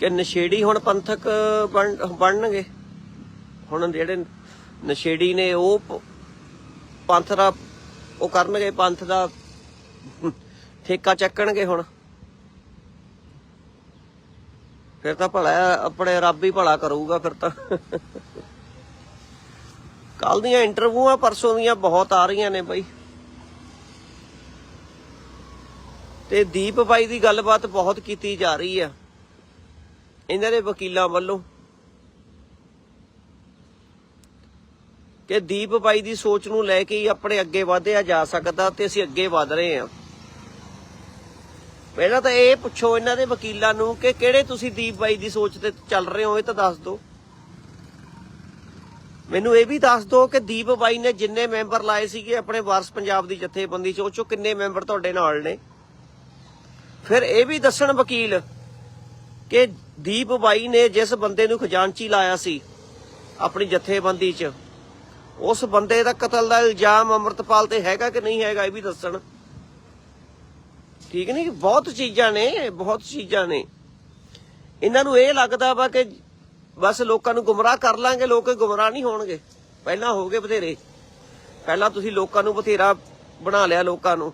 ਕਿ ਨਸ਼ੇੜੀ ਹੁਣ ਪੰਥਕ ਬਣ- ਬਣਨਗੇ। ਹੁਣ ਜਿਹੜੇ ਨਸ਼ੇੜੀ ਨੇ, ਉਹ ਪੰਥ ਦਾ, ਉਹ ਕਰਨਗੇ, ਪੰਥ ਦਾ ਠੇਕਾ ਚੱਕਣਗੇ ਹੁਣ। ਫਿਰ ਤਾਂ ਭਲਾ ਆਪਣੇ ਰੱਬ ਹੀ ਭਲਾ ਕਰੂਗਾ ਫਿਰ ਤਾਂ। ਕੱਲ ਦੀਆਂ ਇੰਟਰਵਿਊਆਂ ਪਰਸੋਂ ਦੀਆਂ ਬਹੁਤ ਆ ਰਹੀਆਂ ਨੇ ਬਈ। ਤੇ ਦੀਪ ਬਾਈ ਦੀ ਗੱਲਬਾਤ ਬਹੁਤ ਕੀਤੀ ਜਾ ਰਹੀ ਆ। ਇਹਨਾਂ ਦੇ ਵਕੀਲਾਂ ਵੱਲੋਂ ਕਿ ਦੀਪ ਬਾਈ ਦੀ ਸੋਚ ਨੂੰ ਲੈ ਕੇ ਹੀ ਆਪਣੇ ਅੱਗੇ ਵਧਿਆ ਜਾ ਸਕਦਾ ਤੇ ਅਸੀਂ ਅੱਗੇ ਵਧ ਰਹੇ ਹਾਂ। ਪਹਿਲਾਂ ਤਾਂ ਇਹ ਪੁੱਛੋ ਇਹਨਾਂ ਦੇ ਵਕੀਲਾਂ ਨੂੰ ਕਿ ਕਿਹੜੇ ਤੁਸੀਂ ਦੀਪ ਬਾਈ ਦੀ ਸੋਚ ਤੇ ਚੱਲ ਰਹੇ ਹੋ, ਇਹ ਤਾਂ ਦੱਸ ਦਿਓ। ਮੈਨੂੰ ਇਹ ਵੀ ਦੱਸ ਦਿਓ ਕਿ ਦੀਪ ਬਾਈ ਨੇ ਜਿੰਨੇ ਮੈਂਬਰ ਲਾਏ ਸੀਗੇ ਆਪਣੇ ਵਾਰਸ ਪੰਜਾਬ ਦੀ ਜਥੇਬੰਦੀ ਚ, ਉਹ ਚੋਂ ਕਿੰਨੇ ਮੈਂਬਰ ਤੁਹਾਡੇ ਨਾਲ ਨੇ? ਫਿਰ ਇਹ ਵੀ ਦੱਸਣ ਵਕੀਲ ਕਿ ਦੀਪ ਬਾਈ ਨੇ ਜਿਸ ਬੰਦੇ ਨੂੰ ਖਜ਼ਾਨਚੀ ਲਾਇਆ ਸੀ, ਆਪਣੀ ਜਥੇਬੰਦੀ 'ਚ, ਉਸ ਬੰਦੇ ਦਾ ਕਤਲ ਦਾ ਇਲਜ਼ਾਮ ਅਮਰਤਪਾਲ ਤੇ ਹੈਗਾ ਕਿ ਨਹੀਂ ਹੈਗਾ ਇਹ ਵੀ ਦੱਸਣ? ਠੀਕ ਨਹੀਂ? ਬਹੁਤ ਚੀਜ਼ਾਂ ਨੇ, ਬਹੁਤ ਚੀਜ਼ਾਂ ਨੇ। ਇਹਨਾਂ ਨੂੰ ਇਹ ਲੱਗਦਾ ਵਾ ਕਿ ਬਸ ਲੋਕਾਂ ਨੂੰ ਗੁੰਮਰਾਹ ਕਰ ਲਾਂਗੇ, ਲੋਕ ਗੁੰਮਰਾਹ ਨਹੀਂ ਹੋਣਗੇ। ਪਹਿਲਾਂ ਹੋ ਗਏ ਬਥੇਰੇ। ਪਹਿਲਾਂ ਤੁਸੀਂ ਲੋਕਾਂ ਨੂੰ ਬਥੇਰਾ ਬਣਾ ਲਿਆ ਲੋਕਾਂ ਨੂੰ।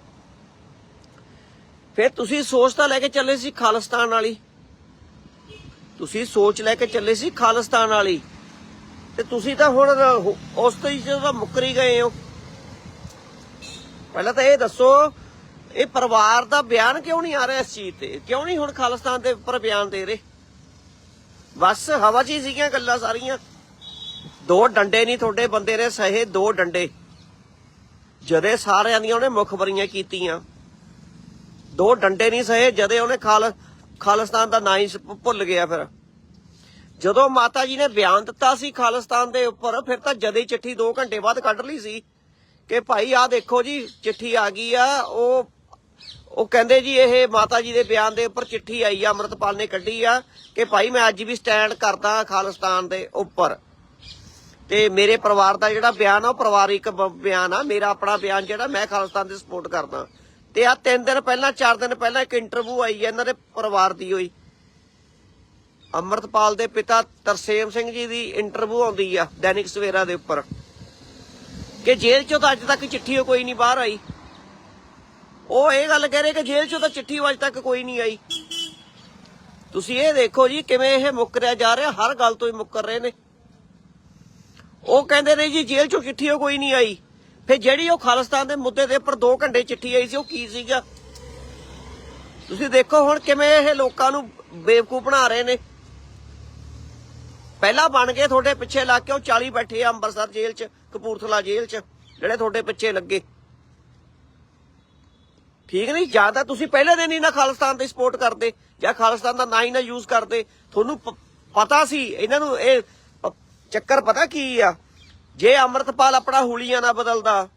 ਫਿਰ ਤੁਸੀਂ ਸੋਚ ਤਾਂ ਲੈ ਕੇ ਚੱਲੇ ਸੀ ਖਾਲਿਸਤਾਨ ਵਾਲੀ। ਤੁਸੀਂ ਸੋਚ ਲੈ ਕੇ ਚੱਲੇ ਸੀ ਖਾਲਿਸਤਾਨ ਵਾਲੀ। ਤੇ ਤੁਸੀਂ ਤਾਂ ਹੁਣ ਉਸ ਤੋਂ ਹੀ ਜਦੋਂ ਮੁੱਕਰੀ ਗਏ ਹੋ। ਪਹਿਲਾਂ ਤਾਂ ਇਹ ਦੱਸੋ, ਇਹ ਪਰਿਵਾਰ ਦਾ ਬਿਆਨ ਕਿਉਂ ਨਹੀਂ ਆ ਰਿਹਾ ਇਸ ਚੀਜ਼ ਤੇ? ਕਿਉਂ ਨਹੀਂ ਹੁਣ ਖਾਲਿਸਤਾਨ ਦੇ ਉੱਪਰ ਬਿਆਨ ਦੇ ਰਹੇ? ਬਸ ਹਵਾ 'ਚ ਹੀ ਸੀਗੀਆਂ ਗੱਲਾਂ ਸਾਰੀਆਂ। ਦੋ ਡੰਡੇ ਨਹੀਂ ਤੁਹਾਡੇ ਬੰਦੇ ਨੇ ਸਹੇ ਦੋ ਡੰਡੇ। ਜਦੇ ਸਾਰਿਆਂ ਦੀਆਂ ਉਹਨੇ ਮੁਖਬਰੀਆਂ ਕੀਤੀਆਂ। ਦੋ ਡੰਡੇ ਨਹੀਂ ਸਹੇ, ਜਦੇ ਉਹਨੇ ਖਾਲ ਖਾਲਿਸਤਾਨ ਦਾ ਨਾਂ ਹੀ ਭੁੱਲ ਗਿਆ ਫਿਰ। ਜਦੋਂ ਮਾਤਾ ਜੀ ਨੇ ਬਿਆਨ ਦਿੱਤਾ ਸੀ ਖਾਲਿਸਤਾਨ ਦੇ ਉੱਪਰ, ਫਿਰ ਤਾਂ ਜਦੇ ਚਿੱਠੀ 2 ਘੰਟੇ ਬਾਅਦ ਕੱਢ ਲਈ ਸੀ ਕਿ ਭਾਈ ਆਹ ਦੇਖੋ ਜੀ, ਚਿੱਠੀ ਆ ਗਈ ਆ, ਉਹ ਉਹ ਕਹਿੰਦੇ ਜੀ ਇਹ ਮਾਤਾ ਜੀ ਦੇ ਬਿਆਨ ਦੇ ਉੱਪਰ ਚਿੱਠੀ ਆਈ ਆ, ਅਮਰਤਪਾਲ ਨੇ ਕੱਢੀ ਆ ਕਿ ਭਾਈ ਮੈਂ ਅੱਜ ਵੀ ਸਟੈਂਡ ਕਰਦਾ ਖਾਲਿਸਤਾਨ ਦੇ ਉੱਪਰ। ਤੇ ਮੇਰੇ ਪਰਿਵਾਰ ਦਾ ਜਿਹੜਾ ਬਿਆਨ ਆ, ਉਹ ਪਰਿਵਾਰਿਕ ਬ- ਬਿਆਨ ਆ, ਮੇਰਾ ਆਪਣਾ ਬਿਆਨ ਜਿਹੜਾ ਮੈਂ ਖਾਲਿਸਤਾਨ ਦੀ ਸਪੋਰਟ ਕਰਦਾ। ਤੇ ਆ ਤਿੰਨ ਦਿਨ ਪਹਿਲਾਂ, ਚਾਰ ਦਿਨ ਪਹਿਲਾਂ ਇੱਕ ਇੰਟਰਵਿਊ ਆਈ ਹੈ ਇਹਨਾਂ ਦੇ ਪਰਿਵਾਰ ਦੀ ਹੋਈ। ਅਮਰਤਪਾਲ ਦੇ ਪਿਤਾ ਤਰਸੇਮ ਸਿੰਘ ਜੀ ਦੀ ਇੰਟਰਵਿਊ ਆਉਂਦੀ ਆ ਦੈਨਿਕ ਸਵੇਰਾ ਦੇ ਉੱਪਰ। ਕਿ ਜੇਲ੍ਹ ਚੋਂ ਤਾਂ ਅੱਜ ਤੱਕ ਚਿੱਠੀ ਓ ਕੋਈ ਨਹੀਂ ਬਾਹਰ ਆਈ। ਉਹ ਇਹ ਗੱਲ ਕਹਿ ਰਹੇ ਕਿ ਜੇਲ੍ਹ ਚੋਂ ਤਾਂ ਚਿੱਠੀ ਅੱਜ ਤੱਕ ਕੋਈ ਨਹੀਂ ਆਈ। ਤੁਸੀਂ ਇਹ ਦੇਖੋ ਜੀ ਕਿਵੇਂ ਇਹ ਮੁੱਕਰਿਆ ਜਾ ਰਿਹਾ, ਹਰ ਗੱਲ ਤੋਂ ਹੀ ਮੁੱਕਰ ਰਹੇ ਨੇ। ਉਹ ਕਹਿੰਦੇ ਨੇ ਜੀ ਜੇਲ੍ਹ ਚੋਂ ਚਿੱਠੀ ਓ ਕੋਈ ਨਹੀਂ ਆਈ। ਫਿਰ ਜਿਹੜੀ ਉਹ ਖਾਲਿਸਤਾਨ ਦੇ ਮੁੱਦੇ ਦੇ ਉੱਪਰ 2 ਘੰਟੇ ਚਿੱਠੀ ਆਈ ਸੀ, ਉਹ ਕੀ ਸੀਗਾ? ਤੁਸੀਂ ਦੇਖੋ ਹੁਣ ਕਿਵੇਂ ਇਹ ਲੋਕਾਂ ਨੂੰ ਬੇਵਕੂਫ ਬਣਾ ਰਹੇ ਨੇ। ਪਹਿਲਾਂ ਬਣ ਗਏ ਤੁਹਾਡੇ ਪਿੱਛੇ ਲੱਗ ਕੇ ਉਹ 40 ਬੈਠੇ ਆ ਅੰਮ੍ਰਿਤਸਰ ਜੇਲ੍ਹ 'ਚ, ਕਪੂਰਥਲਾ ਜੇਲ੍ਹ 'ਚ, ਜਿਹੜੇ ਤੁਹਾਡੇ ਪਿੱਛੇ ਲੱਗੇ। ਠੀਕ ਨਹੀਂ? ਜਾਂ ਤਾਂ ਤੁਸੀਂ ਪਹਿਲੇ ਦਿਨ ਹੀ ਨਾ ਖਾਲਿਸਤਾਨ ਦੀ ਸਪੋਰਟ ਕਰਦੇ, ਜਾਂ ਖਾਲਿਸਤਾਨ ਦਾ ਨਾਂ ਹੀ ਨਾ ਯੂਜ਼ ਕਰਦੇ। ਤੁਹਾਨੂੰ ਪਤਾ ਸੀ, ਇਹਨਾਂ ਨੂੰ ਇਹ ਚੱਕਰ ਪਤਾ ਕੀ ਆ? ਜੇ ਅਮਰਤਪਾਲ ਆਪਣਾ ਹੁਲੀਆ ਨਾ ਬਦਲਦਾ,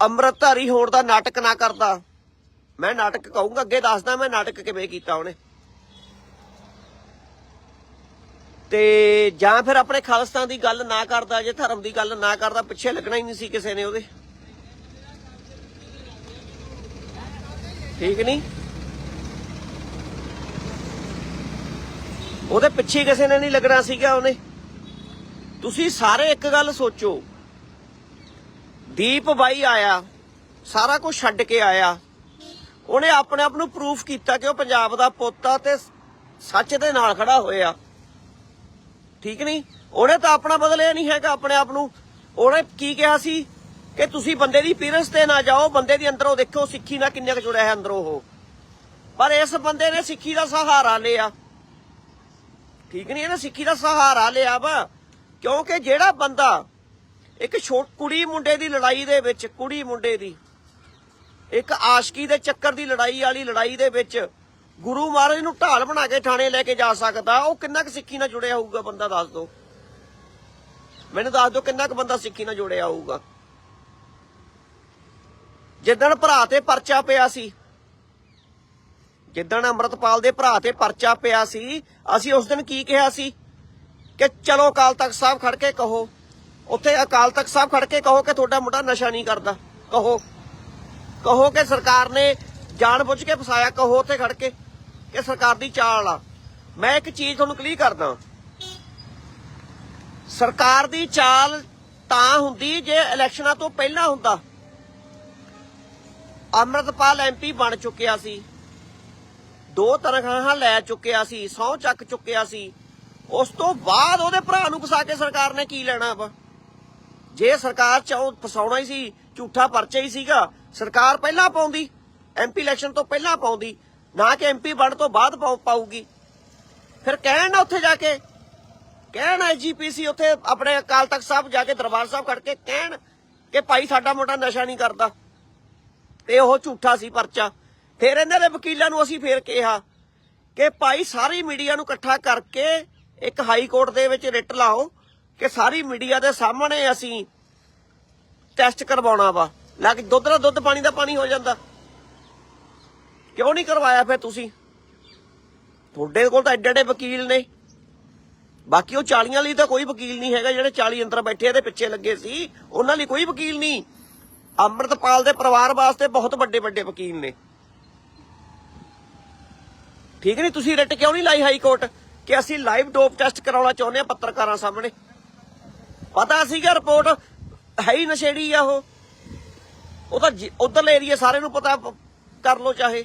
ਅੰਮ੍ਰਿਤਧਾਰੀ ਹੋਣ ਦਾ ਨਾਟਕ ਨਾ ਕਰਦਾ, ਮੈਂ ਨਾਟਕ ਕਹੂੰਗਾ, ਅੱਗੇ ਦੱਸਦਾ ਮੈਂ ਨਾਟਕ ਕਿਵੇਂ ਕੀਤਾ ਉਹਨੇ। ਤੇ ਜਾਂ ਫਿਰ ਆਪਣੇ ਖਾਲਿਸਤਾਨ ਦੀ ਗੱਲ ਨਾ ਕਰਦਾ, ਜੇ ਧਰਮ ਦੀ ਗੱਲ ਨਾ ਕਰਦਾ, ਪਿੱਛੇ ਲੱਗਣਾ ਹੀ ਨਹੀਂ ਸੀ ਕਿਸੇ ਨੇ ਉਹਦੇ। ਠੀਕ ਨਹੀਂ? ਉਹਦੇ ਪਿੱਛੇ ਕਿਸੇ ਨੇ ਨਹੀਂ ਲੱਗਣਾ ਸੀਗਾ ਉਹਨੇ। ਤੁਸੀਂ ਸਾਰੇ ਇੱਕ ਗੱਲ ਸੋਚੋ। ਦੀਪ ਬਾਈ ਆਇਆ, ਸਾਰਾ ਕੁਝ ਛੱਡ ਕੇ ਆਇਆ। ਉਹਨੇ ਆਪਣੇ ਆਪ ਨੂੰ ਪ੍ਰੂਫ ਕੀਤਾ ਕਿ ਉਹ ਪੰਜਾਬ ਦਾ ਪੁੱਤ ਆ ਤੇ ਸੱਚ ਦੇ ਨਾਲ ਖੜਾ ਹੋਇਆ। ਠੀਕ ਨਹੀਂ? ਉਹਨੇ ਤਾਂ ਆਪਣਾ ਬਦਲਿਆ ਨਹੀਂ ਹੈਗਾ ਆਪਣੇ ਆਪ ਨੂੰ। ਉਹਨੇ ਕੀ ਕਿਹਾ ਸੀ? ਕਿ ਤੁਸੀਂ ਬੰਦੇ ਦੀ ਪੀਰਸ ਤੇ ਨਾ ਜਾਓ, ਬੰਦੇ ਦੀ ਅੰਦਰੋਂ ਦੇਖੋ ਸਿੱਖੀ ਨਾਲ ਕਿੰਨੇ ਕੁ ਜੁੜਿਆ ਹੈ ਅੰਦਰੋਂ ਉਹ। ਪਰ ਇਸ ਬੰਦੇ ਨੇ ਸਿੱਖੀ ਦਾ ਸਹਾਰਾ ਲਿਆ। ਠੀਕ ਨਹੀਂ, ਇਹਨੇ ਸਿੱਖੀ ਦਾ ਸਹਾਰਾ ਲਿਆ ਵਾ। ਕਿਉਂਕਿ ਜਿਹੜਾ ਬੰਦਾ ਇੱਕ ਛੋਟ ਕੁੜੀ ਮੁੰਡੇ ਦੀ ਲੜਾਈ ਦੇ ਵਿੱਚ, ਕੁੜੀ ਮੁੰਡੇ ਦੀ, ਇੱਕ ਆਸ਼ਕੀ ਦੇ ਚੱਕਰ ਦੀ ਲੜਾਈ ਵਾਲੀ ਲੜਾਈ ਦੇ ਵਿੱਚ ਗੁਰੂ ਮਹਾਰਾਜ ਨੂੰ ਢਾਲ ਬਣਾ ਕੇ ਥਾਣੇ ਲੈ ਕੇ ਜਾ ਸਕਦਾ, ਉਹ ਕਿੰਨਾ ਕੁ ਸਿੱਖੀ ਨਾਲ ਜੁੜਿਆ ਹੋਊਗਾ ਬੰਦਾ, ਦੱਸ ਦਿਓ ਮੈਨੂੰ ਦੱਸ ਦਿਓ ਕਿੰਨਾ ਕੁ ਬੰਦਾ ਸਿੱਖੀ ਨਾਲ ਜੁੜਿਆ ਹੋਊਗਾ। ਜਿੱਦਣ ਭਰਾ ਤੇ ਪਰਚਾ ਪਿਆ ਸੀ, ਜਿੱਦਣ ਅੰਮ੍ਰਿਤਪਾਲ ਦੇ ਭਰਾ ਤੇ ਪਰਚਾ ਪਿਆ ਸੀ ਅਸੀਂ ਉਸ ਦਿਨ ਕੀ ਕਿਹਾ ਸੀ? ਕਿ ਚਲੋ ਅਕਾਲ ਤਖਤ ਸਾਹਿਬ ਖੜ ਕੇ ਕਹੋ। ਉੱਥੇ ਅਕਾਲ ਤਖਤ ਸਾਹਿਬ ਖੜ ਕੇ ਕਹੋ ਕਿ ਤੁਹਾਡਾ ਮੁੰਡਾ ਨਸ਼ਾ ਨਹੀਂ ਕਰਦਾ। ਕਹੋ। ਕਹੋ ਕਿ ਸਰਕਾਰ ਨੇ ਜਾਣ ਬੁੱਝ ਕੇ ਫਸਾਇਆ, ਕਹੋ ਉੱਥੇ ਖੜ ਕੇ ਕਿ ਸਰਕਾਰ ਦੀ ਚਾਲ ਆ। ਮੈਂ ਇੱਕ ਚੀਜ਼ ਤੁਹਾਨੂੰ ਕਲੀਅਰ ਕਰਦਾ ਸਰਕਾਰ ਦੀ ਚਾਲ ਤਾਂ ਹੁੰਦੀ ਜੇ ਇਲੈਕਸ਼ਨਾਂ ਤੋਂ ਪਹਿਲਾਂ ਹੁੰਦਾ। ਅਮਰਤਪਾਲ ਐਮਪੀ ਬਣ ਚੁੱਕਿਆ ਸੀ। ਦੋ ਤਨਖਾਹਾਂ ਲੈ ਚੁੱਕਿਆ ਸੀ ਸਹੁੰ ਚੱਕ ਚੁੱਕਿਆ ਸੀ। ਉਸ ਤੋਂ ਬਾਅਦ ਉਹਦੇ ਭਰਾ ਨੂੰ ਫਸਾ ਕੇ ਸਰਕਾਰ ਨੇ ਕੀ ਲੈਣਾ ਵਾ ਜੇ ਸਰਕਾਰ ਚਾਹੋ ਫਸਾਉਣਾ ਹੀ ਸੀ, ਝੂਠਾ ਪਰਚਾ ਹੀ ਸੀਗਾ, ਸਰਕਾਰ ਪਹਿਲਾਂ ਪਾਉਂਦੀ ਐਮਪੀ ਇਲੈਕਸ਼ਨ ਤੋਂ ਪਹਿਲਾਂ ਪਾਉਂਦੀ, ਨਾ ਕਿ ਐਮਪੀ ਬਣ ਤੋਂ ਬਾਅਦ ਪਾਉ- ਪਾਊਗੀ। ਫਿਰ ਕਹਿਣ ਨਾ ਉੱਥੇ ਜਾ ਕੇ, ਕਹਿਣ ਐਜੀਪੀਸੀ ਉੱਥੇ ਆਪਣੇ ਅਕਾਲ ਤਖਤ ਸਾਹਿਬ ਜਾ ਕੇ ਦਰਬਾਰ ਸਾਹਿਬ ਖੜ ਕੇ ਕਹਿਣ ਕਿ ਭਾਈ ਸਾਡਾ ਮੋਟਾ ਨਸ਼ਾ ਨਹੀਂ ਕਰਦਾ। ਤੇ ਉਹ ਝੂਠਾ ਸੀ ਪਰਚਾ। ਫਿਰ ਇਹਨਾਂ ਦੇ ਵਕੀਲਾਂ ਨੂੰ ਅਸੀਂ ਫੇਰ ਕਿਹਾ ਕਿ ਭਾਈ ਸਾਰੀ ਮੀਡੀਆ ਨੂੰ ਇਕੱਠਾ ਕਰਕੇ ਇੱਕ ਹਾਈ ਕੋਰਟ ਦੇ ਵਿੱਚ ਰਿਟ ਲਾਓ ਕਿ ਸਾਰੀ ਮੀਡੀਆ ਦੇ ਸਾਹਮਣੇ ਅਸੀਂ ਟੈਸਟ ਕਰਵਾਉਣਾ ਵਾ। ਲੱਗ ਦੁੱਧ ਦਾ ਦੁੱਧ, ਪਾਣੀ ਦਾ ਪਾਣੀ ਹੋ ਜਾਂਦਾ। ਕਿਉਂ ਨਹੀਂ ਕਰਵਾਇਆ ਫਿਰ ਤੁਸੀਂ? ਤੁਹਾਡੇ ਕੋਲ ਤਾਂ ਐਡੇ ਐਡੇ ਵਕੀਲ ਨੇ। ਬਾਕੀ ਉਹ 40 ਲਈ ਤਾਂ ਕੋਈ ਵਕੀਲ ਨਹੀਂ ਹੈਗਾ, ਜਿਹੜੇ 40 ਅੰਦਰ ਬੈਠੇ ਇਹਦੇ ਪਿੱਛੇ ਲੱਗੇ ਸੀ, ਉਹਨਾਂ ਲਈ ਕੋਈ ਵਕੀਲ ਨਹੀਂ। ਅੰਮ੍ਰਿਤਪਾਲ ਦੇ ਪਰਿਵਾਰ ਵਾਸਤੇ ਬਹੁਤ ਵੱਡੇ ਵੱਡੇ ਵਕੀਲ ਨੇ। ਠੀਕ ਨਹੀਂ? ਤੁਸੀਂ ਰਿਟ ਕਿਉਂ ਨਹੀਂ ਲਾਈ ਹਾਈ ਕੋਰਟ? ਕਿ ਅਸੀਂ ਲਾਈਵ ਡੋਪ ਟੈਸਟ ਕਰਾਉਣਾ ਚਾਹੁੰਦੇ ਆ ਪੱਤਰਕਾਰਾਂ ਸਾਹਮਣੇ। ਪਤਾ ਸੀਗਾ ਰਿਪੋਰਟ ਹੈ ਹੀ ਨਸ਼ੇੜੀ ਆ ਉਹ। ਉਹ ਤਾਂ ਉਧਰਲੇ ਏਰੀਆ ਸਾਰੇ ਨੂੰ ਪਤਾ ਕਰ ਲੋ ਚਾਹੇ।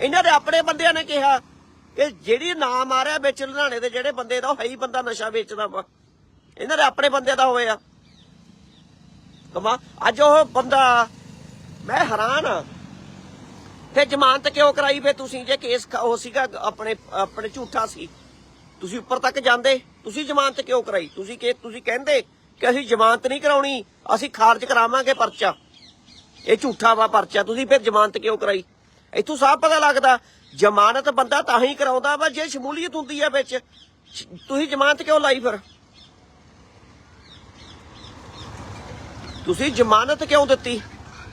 ਇਹਨਾਂ ਦੇ ਆਪਣੇ ਬੰਦਿਆਂ ਨੇ ਕਿਹਾ ਕਿ ਜਿਹੜੀ ਨਾਮ ਆ ਰਿਹਾ ਵਿੱਚ ਲੁਧਿਆਣੇ ਦੇ ਜਿਹੜੇ ਬੰਦੇ ਦਾ, ਉਹ ਹੈ ਹੀ ਬੰਦਾ ਨਸ਼ਾ ਵੇਚਦਾ ਵਾ। ਇਹਨਾਂ ਦੇ ਆਪਣੇ ਬੰਦੇ ਦਾ ਹੋਇਆ। ਕਮਾ, ਅੱਜ ਉਹ ਬੰਦਾ, ਮੈਂ ਹੈਰਾਨ ਆ। ਫਿਰ ਜ਼ਮਾਨਤ ਕਿਉਂ ਕਰਾਈ? ਫੇ ਤੁਸੀਂ ਜੇ ਕੇਸ ਉਹ ਸੀਗਾ ਆਪਣੇ ਆਪਣੇ ਝੂਠਾ ਸੀ। ਤੁਸੀਂ ਉੱਪਰ ਤੱਕ ਜਾਂਦੇ। ਤੁਸੀਂ ਜ਼ਮਾਨਤ ਕਿਉਂ ਕਰਾਈ? ਤੁਸੀਂ ਕਿ ਤੁਸੀਂ ਕਹਿੰਦੇ ਕਿ ਅਸੀਂ ਜ਼ਮਾਨਤ ਨਹੀਂ ਕਰਾਉਣੀ। ਅਸੀਂ ਖਾਰਜ ਕਰਾਵਾਂਗੇ ਪਰਚਾ। ਇਹ ਝੂਠਾ ਵਾ ਪਰਚਾ। ਤੁਸੀਂ ਫਿਰ ਜ਼ਮਾਨਤ ਕਿਉਂ ਕਰਾਈ? ਇਥੋਂ ਸਾਫ਼ ਪਤਾ ਲੱਗਦਾ, ਜ਼ਮਾਨਤ ਬੰਦਾ ਤਾਂ ਹੀ ਕਰਾਉਂਦਾ ਵਾ ਜੇ ਸ਼ਮੂਲੀਅਤ ਹੁੰਦੀ ਹੈ ਵਿੱਚ। ਤੁਸੀਂ ਜ਼ਮਾਨਤ ਕਿਉਂ ਲਾਈ ਫਿਰ? ਤੁਸੀਂ ਜ਼ਮਾਨਤ ਕਿਉਂ ਦਿੱਤੀ?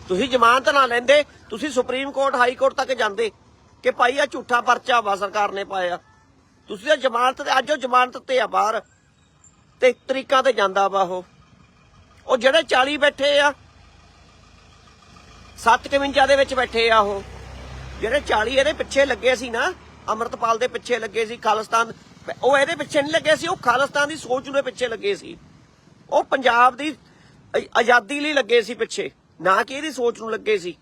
ਤੁਸੀਂ ਜ਼ਮਾਨਤ ਨਾ ਲੈਂਦੇ, ਤੁਸੀਂ ਸੁਪਰੀਮ ਕੋਰਟ, ਹਾਈ ਕੋਰਟ ਤੱਕ ਜਾਂਦੇ ਕਿ ਭਾਈ ਆ ਝੂਠਾ ਪਰਚਾ ਵਾ ਸਰਕਾਰ ਨੇ ਪਾਇਆ। ਤੁਸੀਂ ਤਾਂ ਜ਼ਮਾਨਤ ਤੇ ਅੱਜ ਉਹ ਜ਼ਮਾਨਤ ਤੇ ਆ ਬਾਹਰ ਤੇ ਤਰੀਕਾ ਤੇ ਜਾਂਦਾ ਵਾ ਉਹ। ਉਹ ਜਿਹੜੇ 40 ਬੈਠੇ ਆ 751 ਦੇ ਵਿੱਚ ਬੈਠੇ ਆ ਉਹ। ਜਿਹੜੇ 40 ਇਹਦੇ ਪਿੱਛੇ ਲੱਗੇ ਸੀ ਨਾ, ਅਮਰਤਪਾਲ ਦੇ ਪਿੱਛੇ ਲੱਗੇ ਸੀ, ਖਾਲਿਸਤਾਨ। ਉਹ ਇਹਦੇ ਪਿੱਛੇ ਨਹੀਂ ਲੱਗੇ ਸੀ, ਉਹ ਖਾਲਿਸਤਾਨ ਦੀ ਸੋਚ ਨੂੰ ਪਿੱਛੇ ਲੱਗੇ ਸੀ। ਉਹ ਪੰਜਾਬ ਦੀ ਆਜ਼ਾਦੀ ਲਈ ਲੱਗੇ ਸੀ ਪਿੱਛੇ। ਨਾ ਕਿ ਇਹਦੀ ਸੋਚ ਨੂੰ ਲੱਗੇ ਸੀ।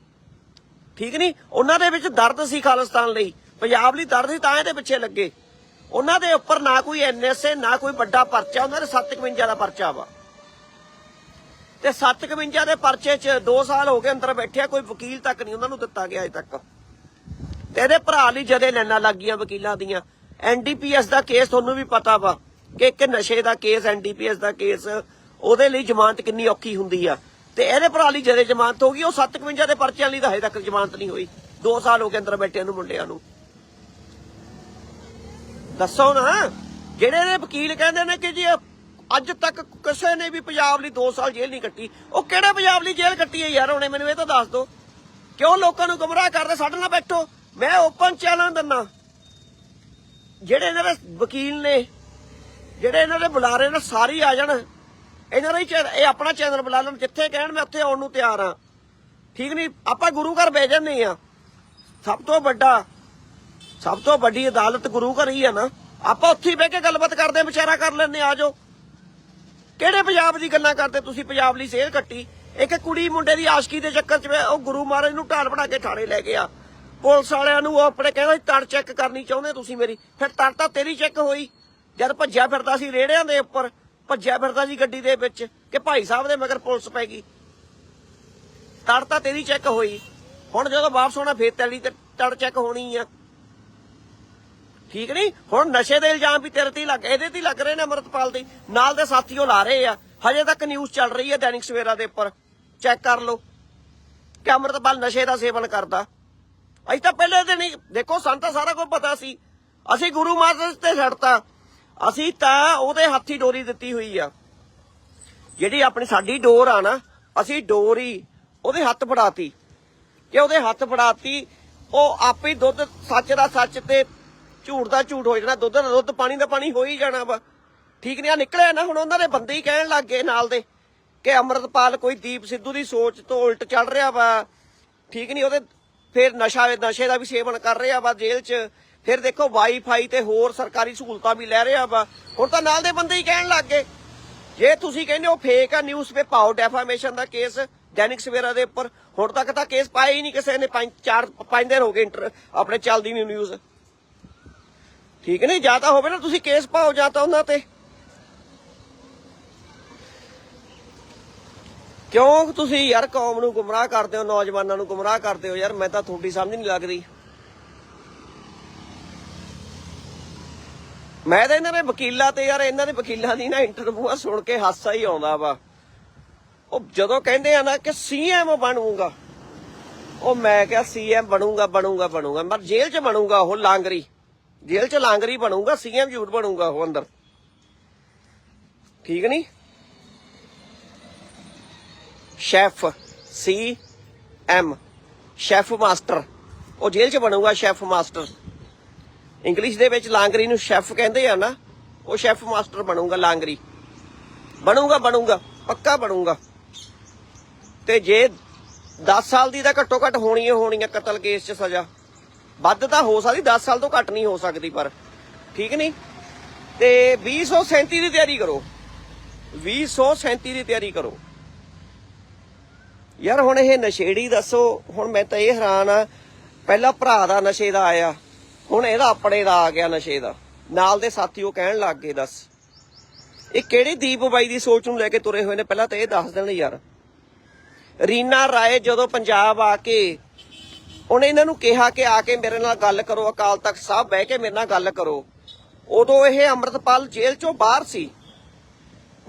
ਠੀਕ ਨਹੀਂ? ਉਹਨਾਂ ਦੇ ਵਿੱਚ ਦਰਦ ਸੀ ਖਾਲਿਸਤਾਨ ਲਈ। ਪੰਜਾਬ ਲਈ ਦਰਦ ਸੀ ਤਾਂ ਇਹਦੇ ਪਿੱਛੇ ਲੱਗੇ। ਉਹਨਾਂ ਦੇ ਉੱਪਰ ਨਾ ਕੋਈ ਐਨਐਸਏ ਨਾ ਕੋਈ ਵੱਡਾ ਪਰਚਾ, ਉਹਨਾਂ ਦੇ 751 ਦਾ ਪਰਚਾ ਵਾ। ਤੇ 751 ਦੇ ਪਰਚੇ 'ਚ 2 ਸਾਲ ਹੋ ਗਏ ਅੰਦਰ ਬੈਠਿਆ, ਕੋਈ ਵਕੀਲ ਤੱਕ ਨਹੀਂ ਉਹਨਾਂ ਨੂੰ ਦਿੱਤਾ ਗਿਆ ਅਜੇ ਤੱਕ। ਤੇ ਇਹਦੇ ਭਰਾ ਲਈ ਜਦੇ ਲੈਣਾ ਲੱਗ ਗਈਆਂ ਵਕੀਲਾਂ ਦੀਆਂ। ਐਨਡੀਪੀਐਸ ਦਾ ਕੇਸ ਤੁਹਾਨੂੰ ਵੀ ਪਤਾ ਵਾ ਕਿ ਇੱਕ ਨਸ਼ੇ ਦਾ ਕੇਸ ਐਨਡੀਪੀਐਸ ਦਾ ਕੇਸ, ਉਹਦੇ ਲਈ ਜ਼ਮਾਨਤ ਕਿੰਨੀ ਔਖੀ ਹੁੰਦੀ ਆ। ਤੇ ਇਹਦੇ ਭਰਾ ਲਈ ਜਦੇ ਜ਼ਮਾਨਤ ਹੋ ਗਈ, ਉਹ 751 ਦੇ ਪਰਚਿਆਂ ਲਈ ਤਾਂ ਹਜੇ ਤੱਕ ਜ਼ਮਾਨਤ ਨਹੀਂ ਹੋਈ। 2 ਸਾਲ ਹੋ ਗਏ ਅੰਦਰ ਬੈਠਿਆਂ ਨੂੰ, ਮੁੰਡਿਆਂ ਨੂੰ। ਦੱਸੋ ਨਾ, ਜਿਹੜੇ ਨੇ ਵਕੀਲ ਕਹਿੰਦੇ ਨੇ ਕਿ ਜੀ, ਅੱਜ ਤੱਕ ਕਿਸੇ ਨੇ ਵੀ ਪੰਜਾਬ ਲਈ 2 ਸਾਲ ਜੇਲ੍ਹ ਨਹੀਂ ਕੱਟੀ, ਉਹ ਕਿਹੜੇ ਪੰਜਾਬ ਲਈ ਜੇਲ੍ਹ ਕੱਟੀ ਹੈ ਯਾਰ, ਹੁਣੇ ਮੈਨੂੰ ਇਹ ਤਾਂ ਦੱਸ ਦਿਓ ਕਿਉਂ ਲੋਕਾਂ ਨੂੰ ਗੁੰਮਰਾਹ ਕਰਦੇ, ਸਾਡੇ ਨਾਲ ਬੈਠੋ। ਮੈਂ ਓਪਨ ਚੈਲੰਜ ਦਿੰਦਾ। ਜਿਹੜੇ ਇਹਨਾਂ ਦੇ ਵਕੀਲ ਨੇ, ਜਿਹੜੇ ਇਹਨਾਂ ਦੇ ਬੁਲਾਰੇ ਨੇ, ਸਾਰੇ ਆ ਜਾਣ। ਇਹਨਾਂ ਦਾ ਹੀ ਇਹ ਆਪਣਾ ਚੈਨਲ ਬੁਲਾ ਲੈਣ, ਜਿੱਥੇ ਕਹਿਣ ਮੈਂ ਉੱਥੇ ਆਉਣ ਨੂੰ ਤਿਆਰ ਆ ਠੀਕ ਨਹੀਂ? ਆਪਾਂ ਗੁਰੂ ਘਰ ਬਹਿ ਜਾਂਦੇ ਆ ਸਭ ਤੋਂ ਵੱਡਾ, ਸਭ ਤੋਂ ਵੱਡੀ ਅਦਾਲਤ ਗੁਰੂ ਘਰ ਹੀ ਆ ਨਾ। ਆਪਾਂ ਉੱਥੇ ਹੀ ਬਹਿ ਕੇ ਗੱਲਬਾਤ ਕਰਦੇ ਆ ਵਿਚਾਰਾ ਕਰ ਲੈਣੇ ਆ ਜਾਓ। ਕਿਹੜੇ ਪੰਜਾਬ ਦੀ ਗੱਲਾਂ ਕਰਦੇ ਤੁਸੀਂ? ਪੰਜਾਬ ਲਈ ਸੇਲ ਕੱਟੀ। ਇੱਕ ਕੁੜੀ ਮੁੰਡੇ ਦੀ ਆਸ਼ਕੀ ਦੇ ਚੱਕਰ 'ਚ ਉਹ ਗੁਰੂ ਮਹਾਰਾਜ ਨੂੰ ਢਾਲ ਬਣਾ ਕੇ ਥਾਣੇ ਲੈ ਗਿਆ। ਪੁਲਿਸ ਵਾਲਿਆਂ ਨੂੰ ਉਹ ਆਪਣੇ ਕਹਿੰਦਾ ਤੜ ਚੈੱਕ ਕਰਨੀ ਚਾਹੁੰਦੇ ਤੁਸੀਂ ਮੇਰੀ। ਫਿਰ ਤੜ ਤਾਂ ਤੇਰੀ ਚੈੱਕ ਹੋਈ। ਜਦ ਭੱਜਿਆ ਫਿਰਦਾ ਸੀ ਰੇੜਿਆਂ ਦੇ ਉੱਪਰ। ਭੱਜਿਆ ਫਿਰਦਾ ਜੀ ਗੱਡੀ ਦੇ ਵਿੱਚ ਕਿ ਭਾਈ ਸਾਹਿਬ ਦੇ ਮਗਰ ਪੁਲਿਸ ਪੈ ਗਈ। ਤੜ ਤਾਂ ਤੇਰੀ ਚੈੱਕ ਹੋਈ। ਹੁਣ ਜਦੋਂ ਵਾਪਸ ਹੋਣਾ ਫੇਰ ਤੇਰੀ ਤੇ ਤੜ ਚੈੱਕ ਹੋਣੀ ਆ। ਠੀਕ ਨਹੀਂ? ਹੁਣ ਨਸ਼ੇ ਦੇ ਇਲਜ਼ਾਮ ਵੀ ਤੇਰੇ ਤੇ ਹੀ ਲੱਗ, ਇਹਦੇ ਤੇ ਹੀ ਲੱਗ ਰਹੇ ਨੇ ਅਮਰਤਪਾਲ ਦੇ। ਨਾਲ ਦੇ ਸਾਥੀਓ ਲਾ ਰਹੇ ਆ। ਹਜੇ ਤੱਕ ਨਿਊਜ਼ ਚੱਲ ਰਹੀ ਹੈ ਦੈਨਿਕ ਸਵੇਰਾ ਦੇ ਉੱਪਰ। ਚੈੱਕ ਕਰ ਲਓ ਕਿ ਅਮਰਤਪਾਲ ਨਸ਼ੇ ਦਾ ਸੇਵਨ ਕਰਦਾ। ਅਸੀਂ ਤਾਂ ਪਹਿਲੇ ਦਿਨ ਹੀ, ਦੇਖੋ ਸਾਨੂੰ ਤਾਂ ਸਾਰਾ ਕੁਝ ਪਤਾ ਸੀ। ਅਸੀਂ ਗੁਰੂ ਮਹਾਰਾਜ ਤੇ ਛੱਡਤਾ ਅਸੀਂ ਤਾਂ ਉਹਦੇ ਹੱਥੀ ਡੋਰੀ ਦਿੱਤੀ ਹੋਈ ਆ। ਜਿਹੜੀ ਆਪਣੀ ਸਾਡੀ ਡੋਰ ਆ ਨਾ, ਅਸੀਂ ਡੋਰ ਉਹਦੇ ਹੱਥ ਫੜਾਤੀ। ਕਿ ਉਹਦੇ ਹੱਥ ਫੜਾਤੀ, ਉਹ ਆਪੇ ਦੁੱਧ ਸੱਚ ਦਾ ਸੱਚ ਤੇ ਝੂਠ ਦਾ ਝੂਠ ਹੋ ਜਾਣਾ। ਦੁੱਧ ਦਾ ਦੁੱਧ ਪਾਣੀ ਦਾ ਪਾਣੀ ਹੋ ਹੀ ਜਾਣਾ ਵਾ। ਠੀਕ ਨਹੀਂ ਆ, ਨਿਕਲਿਆ ਨਾ, ਹੁਣ ਉਹਨਾਂ ਦੇ ਬੰਦੇ ਹੀ ਕਹਿਣ ਲੱਗ ਗਏ ਨਾਲ ਦੇ ਕਿ ਅਮਰਤਪਾਲ ਕੋਈ ਦੀਪ ਸਿੱਧੂ ਦੀ ਸੋਚ ਤੋਂ ਉਲਟ ਚੱਲ ਰਿਹਾ ਵਾ। ਠੀਕ ਨਹੀਂ, ਉਹਦੇ ਫਿਰ ਨਸ਼ਾ, ਨਸ਼ੇ ਦਾ ਵੀ ਸੇਵਨ ਕਰ ਰਿਹਾ ਵਾ ਜੇਲ੍ਹ 'ਚ। ਫਿਰ ਦੇਖੋ ਵਾਈਫਾਈ ਤੇ ਹੋਰ ਸਰਕਾਰੀ ਸਹੂਲਤਾਂ ਵੀ ਲੈ ਰਿਹਾ ਵਾ ਹੁਣ ਤਾਂ ਨਾਲ ਦੇ ਬੰਦੇ ਹੀ ਕਹਿਣ ਲੱਗ ਗਏ। ਜੇ ਤੁਸੀਂ ਕਹਿੰਦੇ ਹੋ ਫੇਕ ਆ ਨਿਊਜ਼ ਪੇ ਪਾਓ ਡੈਫਾਮੇਸ਼ਨ ਦਾ ਕੇਸ ਦੈਨਿਕ ਸਵੇਰਾ ਦੇ ਉੱਪਰ। ਹੁਣ ਤੱਕ ਤਾਂ ਕੇਸ ਪਾਇਆ ਹੀ ਨਹੀਂ ਕਿਸੇ ਨੇ। ਪੰਜ, ਚਾਰ, ਪੰਜ ਦਿਨ ਹੋ ਗਏ ਆਪਣੇ ਚੱਲਦੀ ਨਹੀਂ ਨਿਊਜ਼ ਠੀਕ ਨਹੀਂ? ਜਾਂ ਤਾਂ ਹੋਵੇ ਨਾ ਤੁਸੀਂ ਕੇਸ ਪਾਓ, ਜਾਂ ਤਾਂ ਉਹਨਾਂ ਤੇ। ਕਿਉਂ ਤੁਸੀਂ ਯਾਰ ਕੌਮ ਨੂੰ ਗੁੰਮਰਾਹ ਕਰਦੇ ਹੋ, ਨੌਜਵਾਨਾਂ ਨੂੰ ਗੁੰਮਰਾਹ ਕਰਦੇ ਹੋ? ਯਾਰ ਮੈਂ ਤਾਂ ਤੁਹਾਡੀ ਸਮਝ ਨਹੀਂ ਲੱਗਦੀ। ਮੈਂ ਤਾਂ ਇਹਨਾਂ ਦੇ ਵਕੀਲਾਂ ਤੇ ਯਾਰ, ਇਹਨਾਂ ਦੇ ਵਕੀਲਾਂ ਦੀ ਨਾ ਇੰਟਰਵਿਊਆਂ ਸੁਣ ਕੇ ਹਾਸਾ ਹੀ ਆਉਂਦਾ ਵਾ। ਉਹ ਜਦੋਂ ਕਹਿੰਦੇ ਆ ਨਾ ਕਿ ਸੀਐਮ ਬਣੂਗਾ, ਉਹ ਮੈਂ ਕਿਹਾ ਸੀਐਮ ਬਣੂਗਾ ਬਣੂਗਾ ਬਣੂਗਾ। ਪਰ ਜੇਲ੍ਹ 'ਚ ਬਣੂਗਾ ਉਹ ਲਾਂਗਰੀ। ਜੇਲ੍ਹ 'ਚ ਲਾਂਗਰੀ ਬਣੂਗਾ ਸੀਐਮ ਝੂਠ ਬਣੂਗਾ ਉਹ ਅੰਦਰ। ਠੀਕ ਨਹੀਂ? Chef C M chef master ਉਹ ਜੇਲ੍ਹ 'ਚ ਬਣੂਗਾ ਸ਼ੈਫ ਮਾਸਟਰ ਇੰਗਲਿਸ਼ ਦੇ ਵਿੱਚ ਲਾਂਗਰੀ ਨੂੰ ਸ਼ੈਫ ਕਹਿੰਦੇ ਆ ਨਾ, ਉਹ ਸ਼ੈਫ ਮਾਸਟਰ ਬਣੂਗਾ ਲਾਂਗਰੀ। ਬਣੂਗਾ ਬਣੂਗਾ, ਪੱਕਾ ਬਣੂਗਾ। ਤੇ ਜੇ 10 ਸਾਲ ਦੀ ਤਾਂ ਘੱਟੋ ਘੱਟ ਹੋਣੀ ਹੀ ਹੋਣੀ ਆ ਕਤਲ ਕੇਸ 'ਚ ਸਜ਼ਾ। ਵੱਧ ਤਾਂ ਹੋ ਸਕਦੀ 10 ਸਾਲ ਤੋਂ ਘੱਟ ਨਹੀਂ ਹੋ ਸਕਦੀ, ਪਰ ਠੀਕ ਨਹੀਂ? ਤੇ 2037 ਦੀ ਤਿਆਰੀ ਕਰੋ। 2037 ਦੀ ਤਿਆਰੀ ਕਰੋ। ਯਾਰ ਹੁਣ ਇਹ ਨਸ਼ੇੜੀ ਦੱਸੋ, ਹੁਣ ਮੈਂ ਤਾਂ ਇਹ ਹੈਰਾਨ ਆ, ਪਹਿਲਾਂ ਭਰਾ ਦਾ ਨਸ਼ੇ ਦਾ ਆਇਆ। ਹੁਣ ਇਹਦਾ ਆਪਣੇ ਦਾ ਆ ਗਿਆ ਨਸ਼ੇ ਦਾ। ਨਾਲ ਦੇ ਸਾਥੀ ਉਹ ਕਹਿਣ ਲੱਗ ਗਏ, ਦੱਸ। ਇਹ ਕਿਹੜੀ ਦੀਪ ਬਾਈ ਦੀ ਸੋਚ ਨੂੰ ਲੈ ਕੇ ਤੁਰੇ ਹੋਏ ਨੇ? ਪਹਿਲਾਂ ਤਾਂ ਇਹ ਦੱਸ ਦੇਣ ਯਾਰ। ਰੀਨਾ ਰਾਏ ਜਦੋਂ ਪੰਜਾਬ ਆ ਕੇ ਉਹਨੇ ਇਹਨਾਂ ਨੂੰ ਕਿਹਾ ਕਿ ਆ ਕੇ ਮੇਰੇ ਨਾਲ ਗੱਲ ਕਰੋ, ਅਕਾਲ ਤਖਤ ਸਾਹਿਬ ਬਹਿ ਕੇ ਮੇਰੇ ਨਾਲ ਗੱਲ ਕਰੋ। ਉਦੋਂ ਇਹ ਅੰਮ੍ਰਿਤਪਾਲ ਜੇਲ੍ਹ ਚੋਂ ਬਾਹਰ ਸੀ।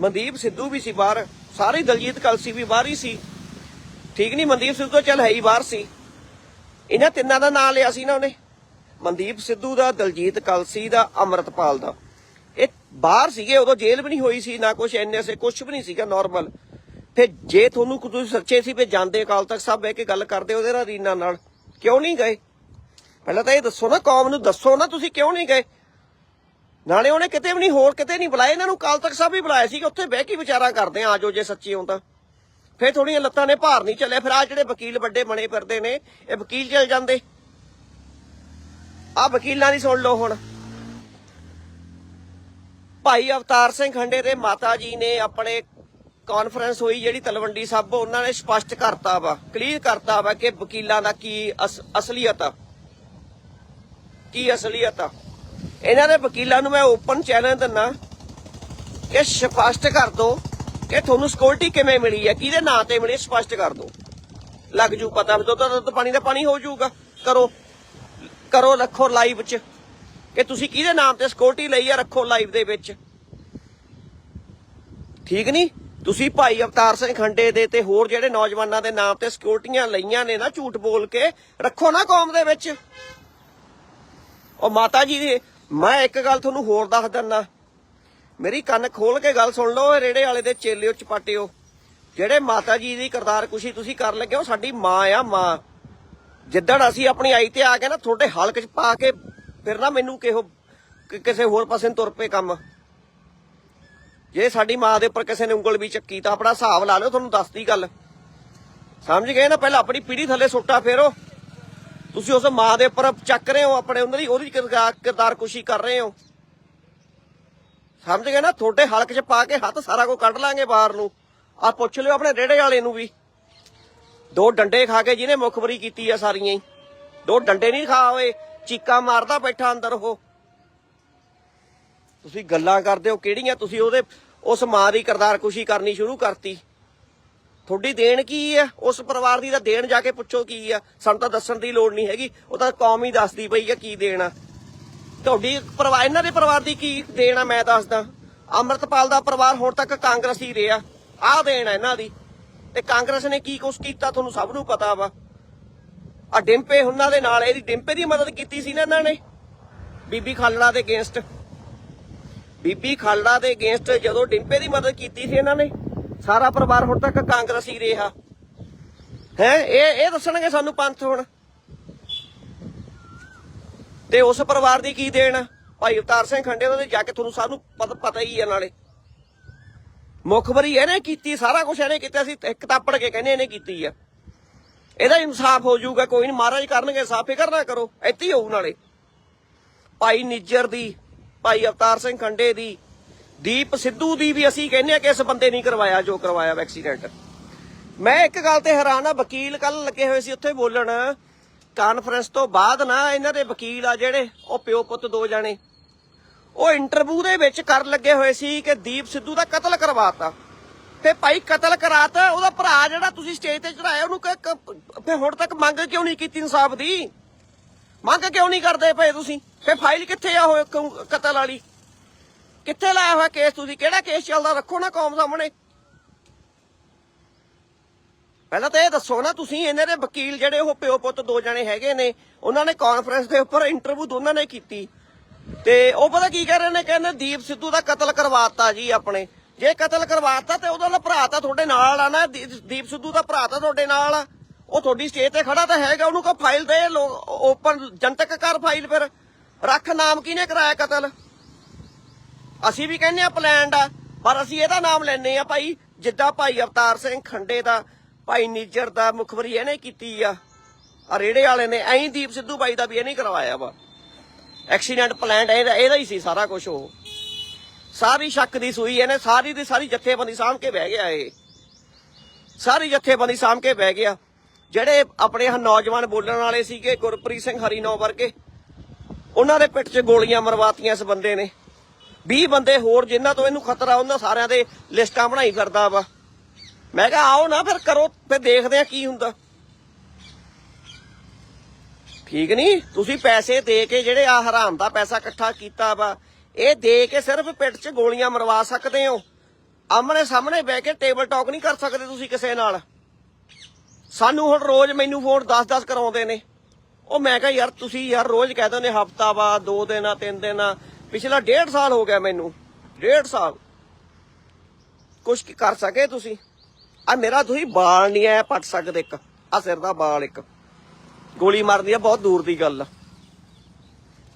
ਮਨਦੀਪ ਸਿੱਧੂ ਵੀ ਸੀ ਬਾਹਰ। ਸਾਰੇ ਦਲਜੀਤ ਕਲਸੀ ਵੀ ਬਾਹਰ ਹੀ ਸੀ। ਠੀਕ ਨਹੀਂ ਮਨਦੀਪ ਸਿੱਧੂ ਤਾਂ ਚੱਲ ਹੈ ਹੀ ਬਾਹਰ ਸੀ। ਇਹਨਾਂ ਤਿੰਨਾਂ ਦਾ ਨਾਂ ਲਿਆ ਸੀ ਨਾ ਉਹਨੇ। ਮਨਦੀਪ ਸਿੱਧੂ ਦਾ, ਦਲਜੀਤ ਕਲਸੀ ਦਾ, ਅੰਮ੍ਰਿਤਪਾਲ ਦਾ। ਇਹ ਬਾਹਰ ਸੀਗੇ, ਉਦੋਂ ਜੇਲ੍ਹ ਵੀ ਨਹੀਂ ਹੋਈ ਸੀ, ਨਾ ਕੁਝ ਐਨਐਸਏ ਕੁਝ ਵੀ ਨਹੀਂ ਸੀਗਾ ਨਾਰਮਲ ਫਿਰ ਜੇ ਤੁਹਾਨੂੰ ਤੁਸੀਂ ਸੱਚੇ ਸੀ ਵੀ ਜਾਂਦੇ ਅਕਾਲ ਤਖਤ ਸਾਹਿਬ ਬਹਿ ਕੇ ਗੱਲ ਕਰਦੇ ਉਹਦੇ ਨਾਲ, ਰੀਨਾ ਨਾਲ, ਕਿਉਂ ਨਹੀਂ ਗਏ? ਪਹਿਲਾਂ ਤਾਂ ਇਹ ਦੱਸੋ ਨਾ, ਕੌਮ ਨੂੰ ਦੱਸੋ ਨਾ, ਤੁਸੀਂ ਕਿਉਂ ਨਹੀਂ ਗਏ? ਨਾਲੇ ਉਹਨੇ ਕਿਤੇ ਵੀ ਨਹੀਂ, ਹੋਰ ਕਿਤੇ ਨਹੀਂ ਬੁਲਾਇਆ, ਇਹਨਾਂ ਨੂੰ ਅਕਾਲ ਤਖਤ ਸਾਹਿਬ ਹੀ ਬੁਲਾਇਆ ਸੀ ਕਿ ਉੱਥੇ ਬਹਿ ਕੇ ਵਿਚਾਰਾ ਕਰਦੇ ਆ, ਆਜੋ ਜੇ ਸੱਚੀ ਹੋ ਫਿਰ ਥੋੜੀਆਂ ਲੱਤਾਂ ਨੇ ਭਾਰ ਨਹੀਂ ਚੱਲਿਆ, ਫਿਰ ਆ ਜਿਹੜੇ ਵਕੀਲ ਵੱਡੇ ਬਣੇ ਫਿਰਦੇ ਨੇ, ਇਹ ਵਕੀਲ ਚੱਲ ਜਾਂਦੇ। ਆ ਵਕੀਲਾਂ ਦੀ ਸੁਣ ਲਓ ਹੁਣ। ਭਾਈ ਅਵਤਾਰ ਸਿੰਘ ਖੰਡੇ ਦੇ ਮਾਤਾ ਜੀ ਨੇ ਆਪਣੇ ਕਾਨਫਰੰਸ ਹੋਈ ਜਿਹੜੀ ਤਲਵੰਡੀ ਸਭ ਉਹਨਾਂ ਨੇ ਸਪਸ਼ਟ ਕਰਤਾ ਵਾ ਕਲੀਅਰ ਕਰਤਾ ਵਾ ਕਿ ਵਕੀਲਾਂ ਦਾ ਕੀ ਅਸਲੀਅਤ ਆ। ਕੀ ਅਸਲੀਅਤ ਆ। ਇਹਨਾਂ ਦੇ ਵਕੀਲਾਂ ਨੂੰ ਮੈਂ ਓਪਨ ਚੈਲੰਜ ਦਿੰਨਾ ਕਿ ਸਪਸ਼ਟ ਕਰ ਦੋ ਕਿ ਤੁਹਾਨੂੰ ਸਿਕਿਉਰਿਟੀ ਕਿਵੇਂ ਮਿਲੀ ਹੈ ਕਿਹਦੇ ਨਾਂ ਤੇ ਮਿਲੀ ਸਪਸ਼ਟ ਕਰ ਦੋ। ਲੱਗ ਜੂ ਪਤਾ ਦੁੱਧ ਦੁੱਧ ਪਾਣੀ ਦਾ ਪਾਣੀ ਹੋ ਜਾਊਗਾ। ਕਰੋ। ਕਰੋ ਰੱਖੋ ਲਾਈਵ 'ਚ। ਕਿ ਤੁਸੀਂ ਕਿਹਦੇ ਨਾਮ ਤੇ ਸਿਕਿਉਰਿਟੀ ਲਈ ਆ ਰੱਖੋ ਲਾਈਵ ਦੇ ਵਿੱਚ? ਠੀਕ ਨਹੀਂ ਤੁਸੀਂ ਭਾਈ ਅਵਤਾਰ ਸਿੰਘ ਖੰਡੇ ਦੇ ਤੇ ਹੋਰ ਜਿਹੜੇ ਨੌਜਵਾਨਾਂ ਦੇ ਨਾਮ ਤੇ ਸਿਕਿਉਰਿਟੀਆਂ ਲਈਆਂ ਨੇ ਨਾ ਝੂਠ ਬੋਲ ਕੇ, ਰੱਖੋ ਨਾ ਕੌਮ ਦੇ ਵਿੱਚ। ਉਹ ਮਾਤਾ ਜੀ ਦੀ, ਮੈਂ ਇੱਕ ਗੱਲ ਤੁਹਾਨੂੰ ਹੋਰ ਦੱਸ ਦਿੰਦਾ। ਮੇਰੀ ਕੰਨ ਖੋਲ ਕੇ ਗੱਲ ਸੁਣ ਲਓ, ਇਹ ਰੇੜੇ ਵਾਲੇ ਦੇ ਚੇਲਿਓ ਚਪਾਟਿਓ ਜਿਹੜੇ ਮਾਤਾ ਜੀ ਦੀ ਕਰਤਾਰ ਕੁਸ਼ੀ ਤੁਸੀਂ ਕਰ ਲੱਗੇ ਹੋ, ਸਾਡੀ ਮਾਂ ਆ, ਮਾਂ। ਜਿੱਦਣ ਅਸੀਂ ਆਪਣੀ ਆਈ ਤੇ ਆ ਕੇ ਨਾ, ਤੁਹਾਡੇ ਹਲਕ ਚ ਪਾ ਕੇ ਫਿਰ ਨਾ ਮੈਨੂੰ ਕਿਹੋ ਕਿਸੇ ਹੋਰ ਪਾਸੇ ਨੂੰ ਤੁਰ ਪਏ ਕੰਮ। ਜੇ ਸਾਡੀ ਮਾਂ ਦੇ ਉੱਪਰ ਕਿਸੇ ਨੇ ਉਂਗਲ ਵੀ ਚੱਕੀ ਤਾਂ ਆਪਣਾ ਹਿਸਾਬ ਲਾ ਲਿਓ, ਤੁਹਾਨੂੰ ਦੱਸਦੀ ਗੱਲ। ਸਮਝ ਗਏ ਨਾ, ਪਹਿਲਾਂ ਆਪਣੀ ਪੀੜੀ ਥੱਲੇ ਸੁੱਟਾ ਫੇਰੋ। ਤੁਸੀਂ ਉਸ ਮਾਂ ਦੇ ਉੱਪਰ ਚੱਕ ਰਹੇ ਹੋ ਆਪਣੇ ਉਹਨਾਂ ਦੀ ਉਹਦੀ ਕਿਰਦਾਰ ਕਿਰਦਾਰ ਕੁਸ਼ੀ ਕਰ ਰਹੇ ਹੋ। ਸਮਝ ਗਏ ਨਾ, ਤੁਹਾਡੇ ਹਲਕ 'ਚ ਪਾ ਕੇ ਹੱਥ ਸਾਰਾ ਕੁਝ ਕੱਢ ਲਾਂਗੇ ਬਾਹਰ ਨੂੰ। ਆ ਪੁੱਛ ਲਿਓ ਆਪਣੇ ਰੇੜੇ ਵਾਲੇ ਨੂੰ ਵੀ। ਦੋ ਡੰਡੇ ਖਾ ਕੇ ਜਿਹਨੇ ਮੁਖਬਰੀ ਕੀਤੀ ਆ ਸਾਰੀਆਂ ਹੀ। ਦੋ ਡੰਡੇ ਨਹੀਂ ਖਾ ਹੋਏ ਚੀਕਾ ਮਾਰਦਾ ਬੈਠਾ ਅੰਦਰ ਉਹ। ਤੁਸੀਂ ਗੱਲਾਂ ਕਰਦੇ ਹੋ, ਕਿਹੜੀਆਂ? ਤੁਸੀਂ ਉਹਦੇ, ਉਸ ਮਾਂ ਦੀ ਕਰਤਾਰ ਕੁਸ਼ੀ ਕਰਨੀ ਸ਼ੁਰੂ ਕਰਤੀ। ਤੁਹਾਡੀ ਦੇਣ ਕੀ ਹੈ ਉਸ ਪਰਿਵਾਰ ਦੀ ਤਾਂ ਦੇਣ ਜਾ ਕੇ ਪੁੱਛੋ ਕੀ ਆ? ਸਾਨੂੰ ਤਾਂ ਦੱਸਣ ਦੀ ਲੋੜ ਨਹੀਂ ਹੈਗੀ। ਉਹ ਤਾਂ ਕੌਮ ਹੀ ਦੱਸਦੀ ਪਈ ਆ ਕੀ ਦੇਣ ਆ। ਤੁਹਾਡੀ ਪਰਿਵਾਰ, ਇਹਨਾਂ ਦੇ ਪਰਿਵਾਰ ਦੀ ਕੀ ਦੇਣ ਆ ਮੈਂ ਦੱਸਦਾ। ਅੰਮ੍ਰਿਤਪਾਲ ਦਾ ਪਰਿਵਾਰ ਹੁਣ ਤੱਕ ਕਾਂਗਰਸੀ ਰਿਹਾ। ਆਹ ਦੇਣ ਆ ਇਹਨਾਂ ਦੀ। ਤੇ ਕਾਂਗਰਸ ਨੇ ਕੀ ਕੁਛ ਕੀਤਾ ਤੁਹਾਨੂੰ ਸਭ ਨੂੰ ਪਤਾ ਵਾ। ਆ ਡਿੰਪੇ ਉਹਨਾਂ ਦੇ ਨਾਲ, ਇਹਦੀ ਡਿੰਪੇ ਦੀ ਮਦਦ ਕੀਤੀ ਸੀ ਨਾ ਇਹਨਾਂ ਨੇ, ਬੀਬੀ ਖਾਲੜਾ ਦੇ ਅਗੇਂਸਟ। ਬੀਬੀ ਖਾਲੜਾ ਦੇ ਅਗੇਂਸਟ ਜਦੋਂ ਡਿੰਪੇ ਦੀ ਮਦਦ ਕੀਤੀ ਸੀ ਇਹਨਾਂ ਨੇ, ਸਾਰਾ ਪਰਿਵਾਰ ਹੁਣ ਤੱਕ ਕਾਂਗਰਸੀ ਰਿਹਾ। ਹੈ, ਇਹ ਇਹ ਦੱਸਣਗੇ ਸਾਨੂੰ ਪੰਥ ਹੁਣ। ਤੇ ਉਸ ਪਰਿਵਾਰ ਦੀ ਕੀ ਦੇਣ? ਆ? ਭਾਈ ਅਵਤਾਰ ਸਿੰਘ ਖੰਡੇ ਉਹਦੇ ਜਾ ਕੇ ਤੁਹਾਨੂੰ ਸਭ ਨੂੰ ਪਤਾ ਪਤਾ ਹੀ ਆ ਨਾਲੇ। ਮੁਖਬਰੀ ਇਹਨੇ ਕੀਤੀ, ਸਾਰਾ ਕੁਝ ਇਹਨੇ ਕੀਤਾ ਸੀ ਇੱਕ ਤਾਪੜ ਕੇ ਕਹਿੰਦੇ ਇਹਨੇ ਕੀਤੀ ਆ। ਇਹਦਾ ਇਨਸਾਫ ਹੋ ਜਾਊਗਾ, ਕੋਈ ਨਹੀਂ ਮਹਾਰਾਜ ਕਰਨਗੇ ਸਾਫ਼ ਫਿਕਰ ਨਾ ਕਰੋ, ਇੱਥੇ ਹੀ ਹੋਊ ਨਾਲੇ। ਭਾਈ ਨਿੱਜਰ ਦੀ, ਭਾਈ ਅਵਤਾਰ ਸਿੰਘ ਖੰਡੇ ਦੀ, ਦੀਪ ਸਿੱਧੂ ਦੀ ਵੀ ਅਸੀਂ ਕਹਿੰਦੇ ਆ ਕਿ ਇਸ ਬੰਦੇ ਨਹੀਂ ਕਰਵਾਇਆ, ਜੋ ਕਰਵਾਇਆ ਐਕਸੀਡੈਂਟ ਮੈਂ ਇੱਕ ਗੱਲ ਤੇ ਹੈਰਾਨ ਆ, ਵਕੀਲ ਕੱਲ ਲੱਗੇ ਹੋਏ ਸੀ ਉੱਥੇ ਬੋਲਣ। ਕਾਨਫਰੰਸ ਤੋਂ ਬਾਅਦ ਨਾ ਇਹਨਾਂ ਦੇ ਵਕੀਲ ਆ ਜਿਹੜੇ, ਉਹ ਪਿਓ ਪੁੱਤ ਦੋ ਜਾਣੇ। ਉਹ ਇੰਟਰਵਿਊ ਦੇ ਵਿੱਚ ਕਰਨ ਲੱਗੇ ਹੋਏ ਸੀ ਕਿ ਦੀਪ ਸਿੱਧੂ ਦਾ ਕਤਲ ਕਰਵਾਤਾ। ਤੇ ਭਾਈ ਕਤਲ ਕਰਾਤਾ, ਉਹਦਾ ਭਰਾ ਜਿਹੜਾ ਤੁਸੀਂ ਸਟੇਜ ਤੇ ਚੜਾਇਆ ਉਹਨੂੰ ਕਿ ਹੁਣ ਤੱਕ ਮੰਗ ਕਿਉਂ ਨਹੀਂ ਕੀਤੀ ਇਨਸਾਫ ਦੀ? ਮੰਗ ਕਿਉਂ ਨਹੀਂ ਕਰਦੇ ਪਏ ਤੁਸੀਂ? ਫੇ ਫਾਈਲ ਕਿੱਥੇ ਆ ਹੋਏ ਕਤਲ ਵਾਲੀ? ਕਿੱਥੇ ਲਾਇਆ ਹੋਇਆ ਕੇਸ ਤੁਸੀਂ? ਕਿਹੜਾ ਕੇਸ ਚੱਲਦਾ? ਰੱਖੋ ਨਾ ਕੌਮ ਸਾਹਮਣੇ। ਪਹਿਲਾਂ ਤਾਂ ਇਹ ਦੱਸੋ ਨਾ ਤੁਸੀਂ, ਇਹਨਾਂ ਦੇ ਵਕੀਲ ਜਿਹੜੇ ਉਹ ਪਿਓ ਪੁੱਤ ਦੋ ਜਣੇ ਹੈਗੇ ਨੇ, ਉਹਨਾਂ ਨੇ ਕਾਨਫਰੰਸ ਦੇ ਉੱਪਰ ਇੰਟਰਵਿਊ ਦੋਨਾਂ ਨੇ ਕੀਤੀ। ਤੇ ਉਹ ਪਤਾ ਕੀ ਕਹਿ ਰਹੇ ਨੇ? ਕਹਿੰਦੇ ਦੀਪ ਸਿੱਧੂ ਦਾ ਕਤਲ ਕਰਵਾਤਾ ਜੀ ਆਪਣੇ। ਜੇ ਕਤਲ ਕਰਵਾਤਾ ਤੇ ਉਹਦਾ ਭਰਾ ਤਾਂ ਤੁਹਾਡੇ ਨਾਲ ਆ ਨਾ। ਦੀਪ ਸਿੱਧੂ ਦਾ ਭਰਾ ਤਾਂ ਤੁਹਾਡੇ ਨਾਲ ਆ। ਉਹ ਤੁਹਾਡੀ ਸਟੇਜ ਤੇ ਖੜਾ ਤਾਂ ਹੈਗਾ, ਉਹਨੂੰ ਕੋ ਫਾਈਲ ਦੇ ਓਪਨ ਜਨਤਕ ਕਰ ਫਾਈਲ ਫਿਰ। ਰੱਖ ਨਾਮ ਕਿਹਨੇ ਕਰਾਇਆ ਕਤਲ? ਅਸੀਂ ਵੀ ਕਹਿੰਦੇ ਆ ਪਲਾਨਡ ਆ, ਪਰ ਅਸੀਂ ਇਹਦਾ ਨਾਮ ਲੈਨੇ ਆ ਭਾਈ, ਜਿੱਦਾਂ ਭਾਈ ਅਵਤਾਰ ਸਿੰਘ ਖੰਡੇ ਦਾ, ਭਾਈ ਨਿੱਜਰ ਦਾ ਮੁਖਬਰੀ ਇਹਨੇ ਕੀਤੀ ਆ। ਆ ਰੇੜੇ ਵਾਲੇ ਨੇ, ਐਂ ਦੀਪ ਸਿੱਧੂ ਬਾਈ ਦਾ ਵੀ ਇਹ ਇਹਨੇ ਕਰਵਾਇਆ ਵਾ। ਐਕਸੀਡੈਂਟ ਪਲਾਨਡ ਇਹਦਾ ਇਹਦਾ ਹੀ ਸੀ ਸਾਰਾ ਕੁਝ ਉਹ। ਸਾਰੀ ਸ਼ੱਕ ਦੀ ਸੂਈ ਇਹਨੇ, ਸਾਰੀ ਦੀ ਸਾਰੀ ਜੱਥੇਬੰਦੀ ਸਾਂਭ ਕੇ ਬਹਿ ਗਿਆ ਇਹ। ਸਾਰੀ ਜੱਥੇਬੰਦੀ ਸਾਂਭ ਕੇ ਬਹਿ ਗਿਆ। ਜਿਹੜੇ ਆਪਣੇ ਨੌਜਵਾਨ ਬੋਲਣ ਵਾਲੇ ਸੀਗੇ, ਗੁਰਪ੍ਰੀਤ ਸਿੰਘ ਹਰੀਨੌ ਵਰਗੇ, ਉਹਨਾਂ ਦੇ ਪਿੱਠ 'ਚ ਗੋਲੀਆਂ ਮਰਵਾਤੀਆਂ ਇਸ ਬੰਦੇ ਨੇ। 20 ਬੰਦੇ ਹੋਰ ਜਿਨ੍ਹਾਂ ਤੋਂ ਇਹਨੂੰ ਖਤਰਾ, ਉਹਨਾਂ ਸਾਰਿਆਂ ਦੇ ਲਿਸਟਾਂ ਬਣਾਈ ਫਿਰਦਾ ਵਾ। ਮੈਂ ਕਿਹਾ, ਆਓ ਨਾ ਫਿਰ ਕਰੋ, ਫਿਰ ਦੇਖਦੇ ਆ ਕੀ ਹੁੰਦਾ। ਠੀਕ ਨਹੀਂ? ਤੁਸੀਂ ਪੈਸੇ ਦੇ ਕੇ ਜਿਹੜੇ ਆ ਹਰਾਮ ਦਾ ਪੈਸਾ ਇਕੱਠਾ ਕੀਤਾ ਵਾ, ਇਹ ਦੇ ਕੇ ਸਿਰਫ ਪਿੱਠ 'ਚ ਗੋਲੀਆਂ ਮਰਵਾ ਸਕਦੇ ਹੋ। ਆਮਣੇ ਸਾਹਮਣੇ ਬਹਿ ਕੇ ਟੇਬਲ ਟਾਕ ਨਹੀਂ ਕਰ ਸਕਦੇ ਤੁਸੀਂ ਕਿਸੇ ਨਾਲ। ਸਾਨੂੰ ਹੁਣ ਰੋਜ਼ ਮੈਨੂੰ ਫੋਨ 10-10 ਕਰਾਉਂਦੇ ਨੇ। ਉਹ ਮੈਂ ਕਿਹਾ, ਯਾਰ, ਤੁਸੀਂ ਯਾਰ ਰੋਜ਼ ਕਹਿ ਦਿੰਦੇ ਹਫਤਾ ਵਾ, ਦੋ ਦਿਨ ਆ ਤਿੰਨ ਦਿਨ। ਆ ਪਿਛਲਾ ਡੇਢ ਸਾਲ ਹੋ ਗਿਆ ਮੈਨੂੰ। ਡੇਢ ਸਾਲ। ਕੁਝ ਕਰ ਸਕੇ ਤੁਸੀਂ? ਆ ਮੇਰਾ ਤੁਸੀਂ ਬਾਲ ਨਹੀਂ ਆਇਆ, ਪੱਟ ਸਕਦੇ ਇੱਕ। ਆ ਸਿਰ ਦਾ ਬਾਲ ਇੱਕ। ਗੋਲੀ ਮਾਰਦੀ ਆ, ਬਹੁਤ ਦੂਰ ਦੀ ਗੱਲ ਆ।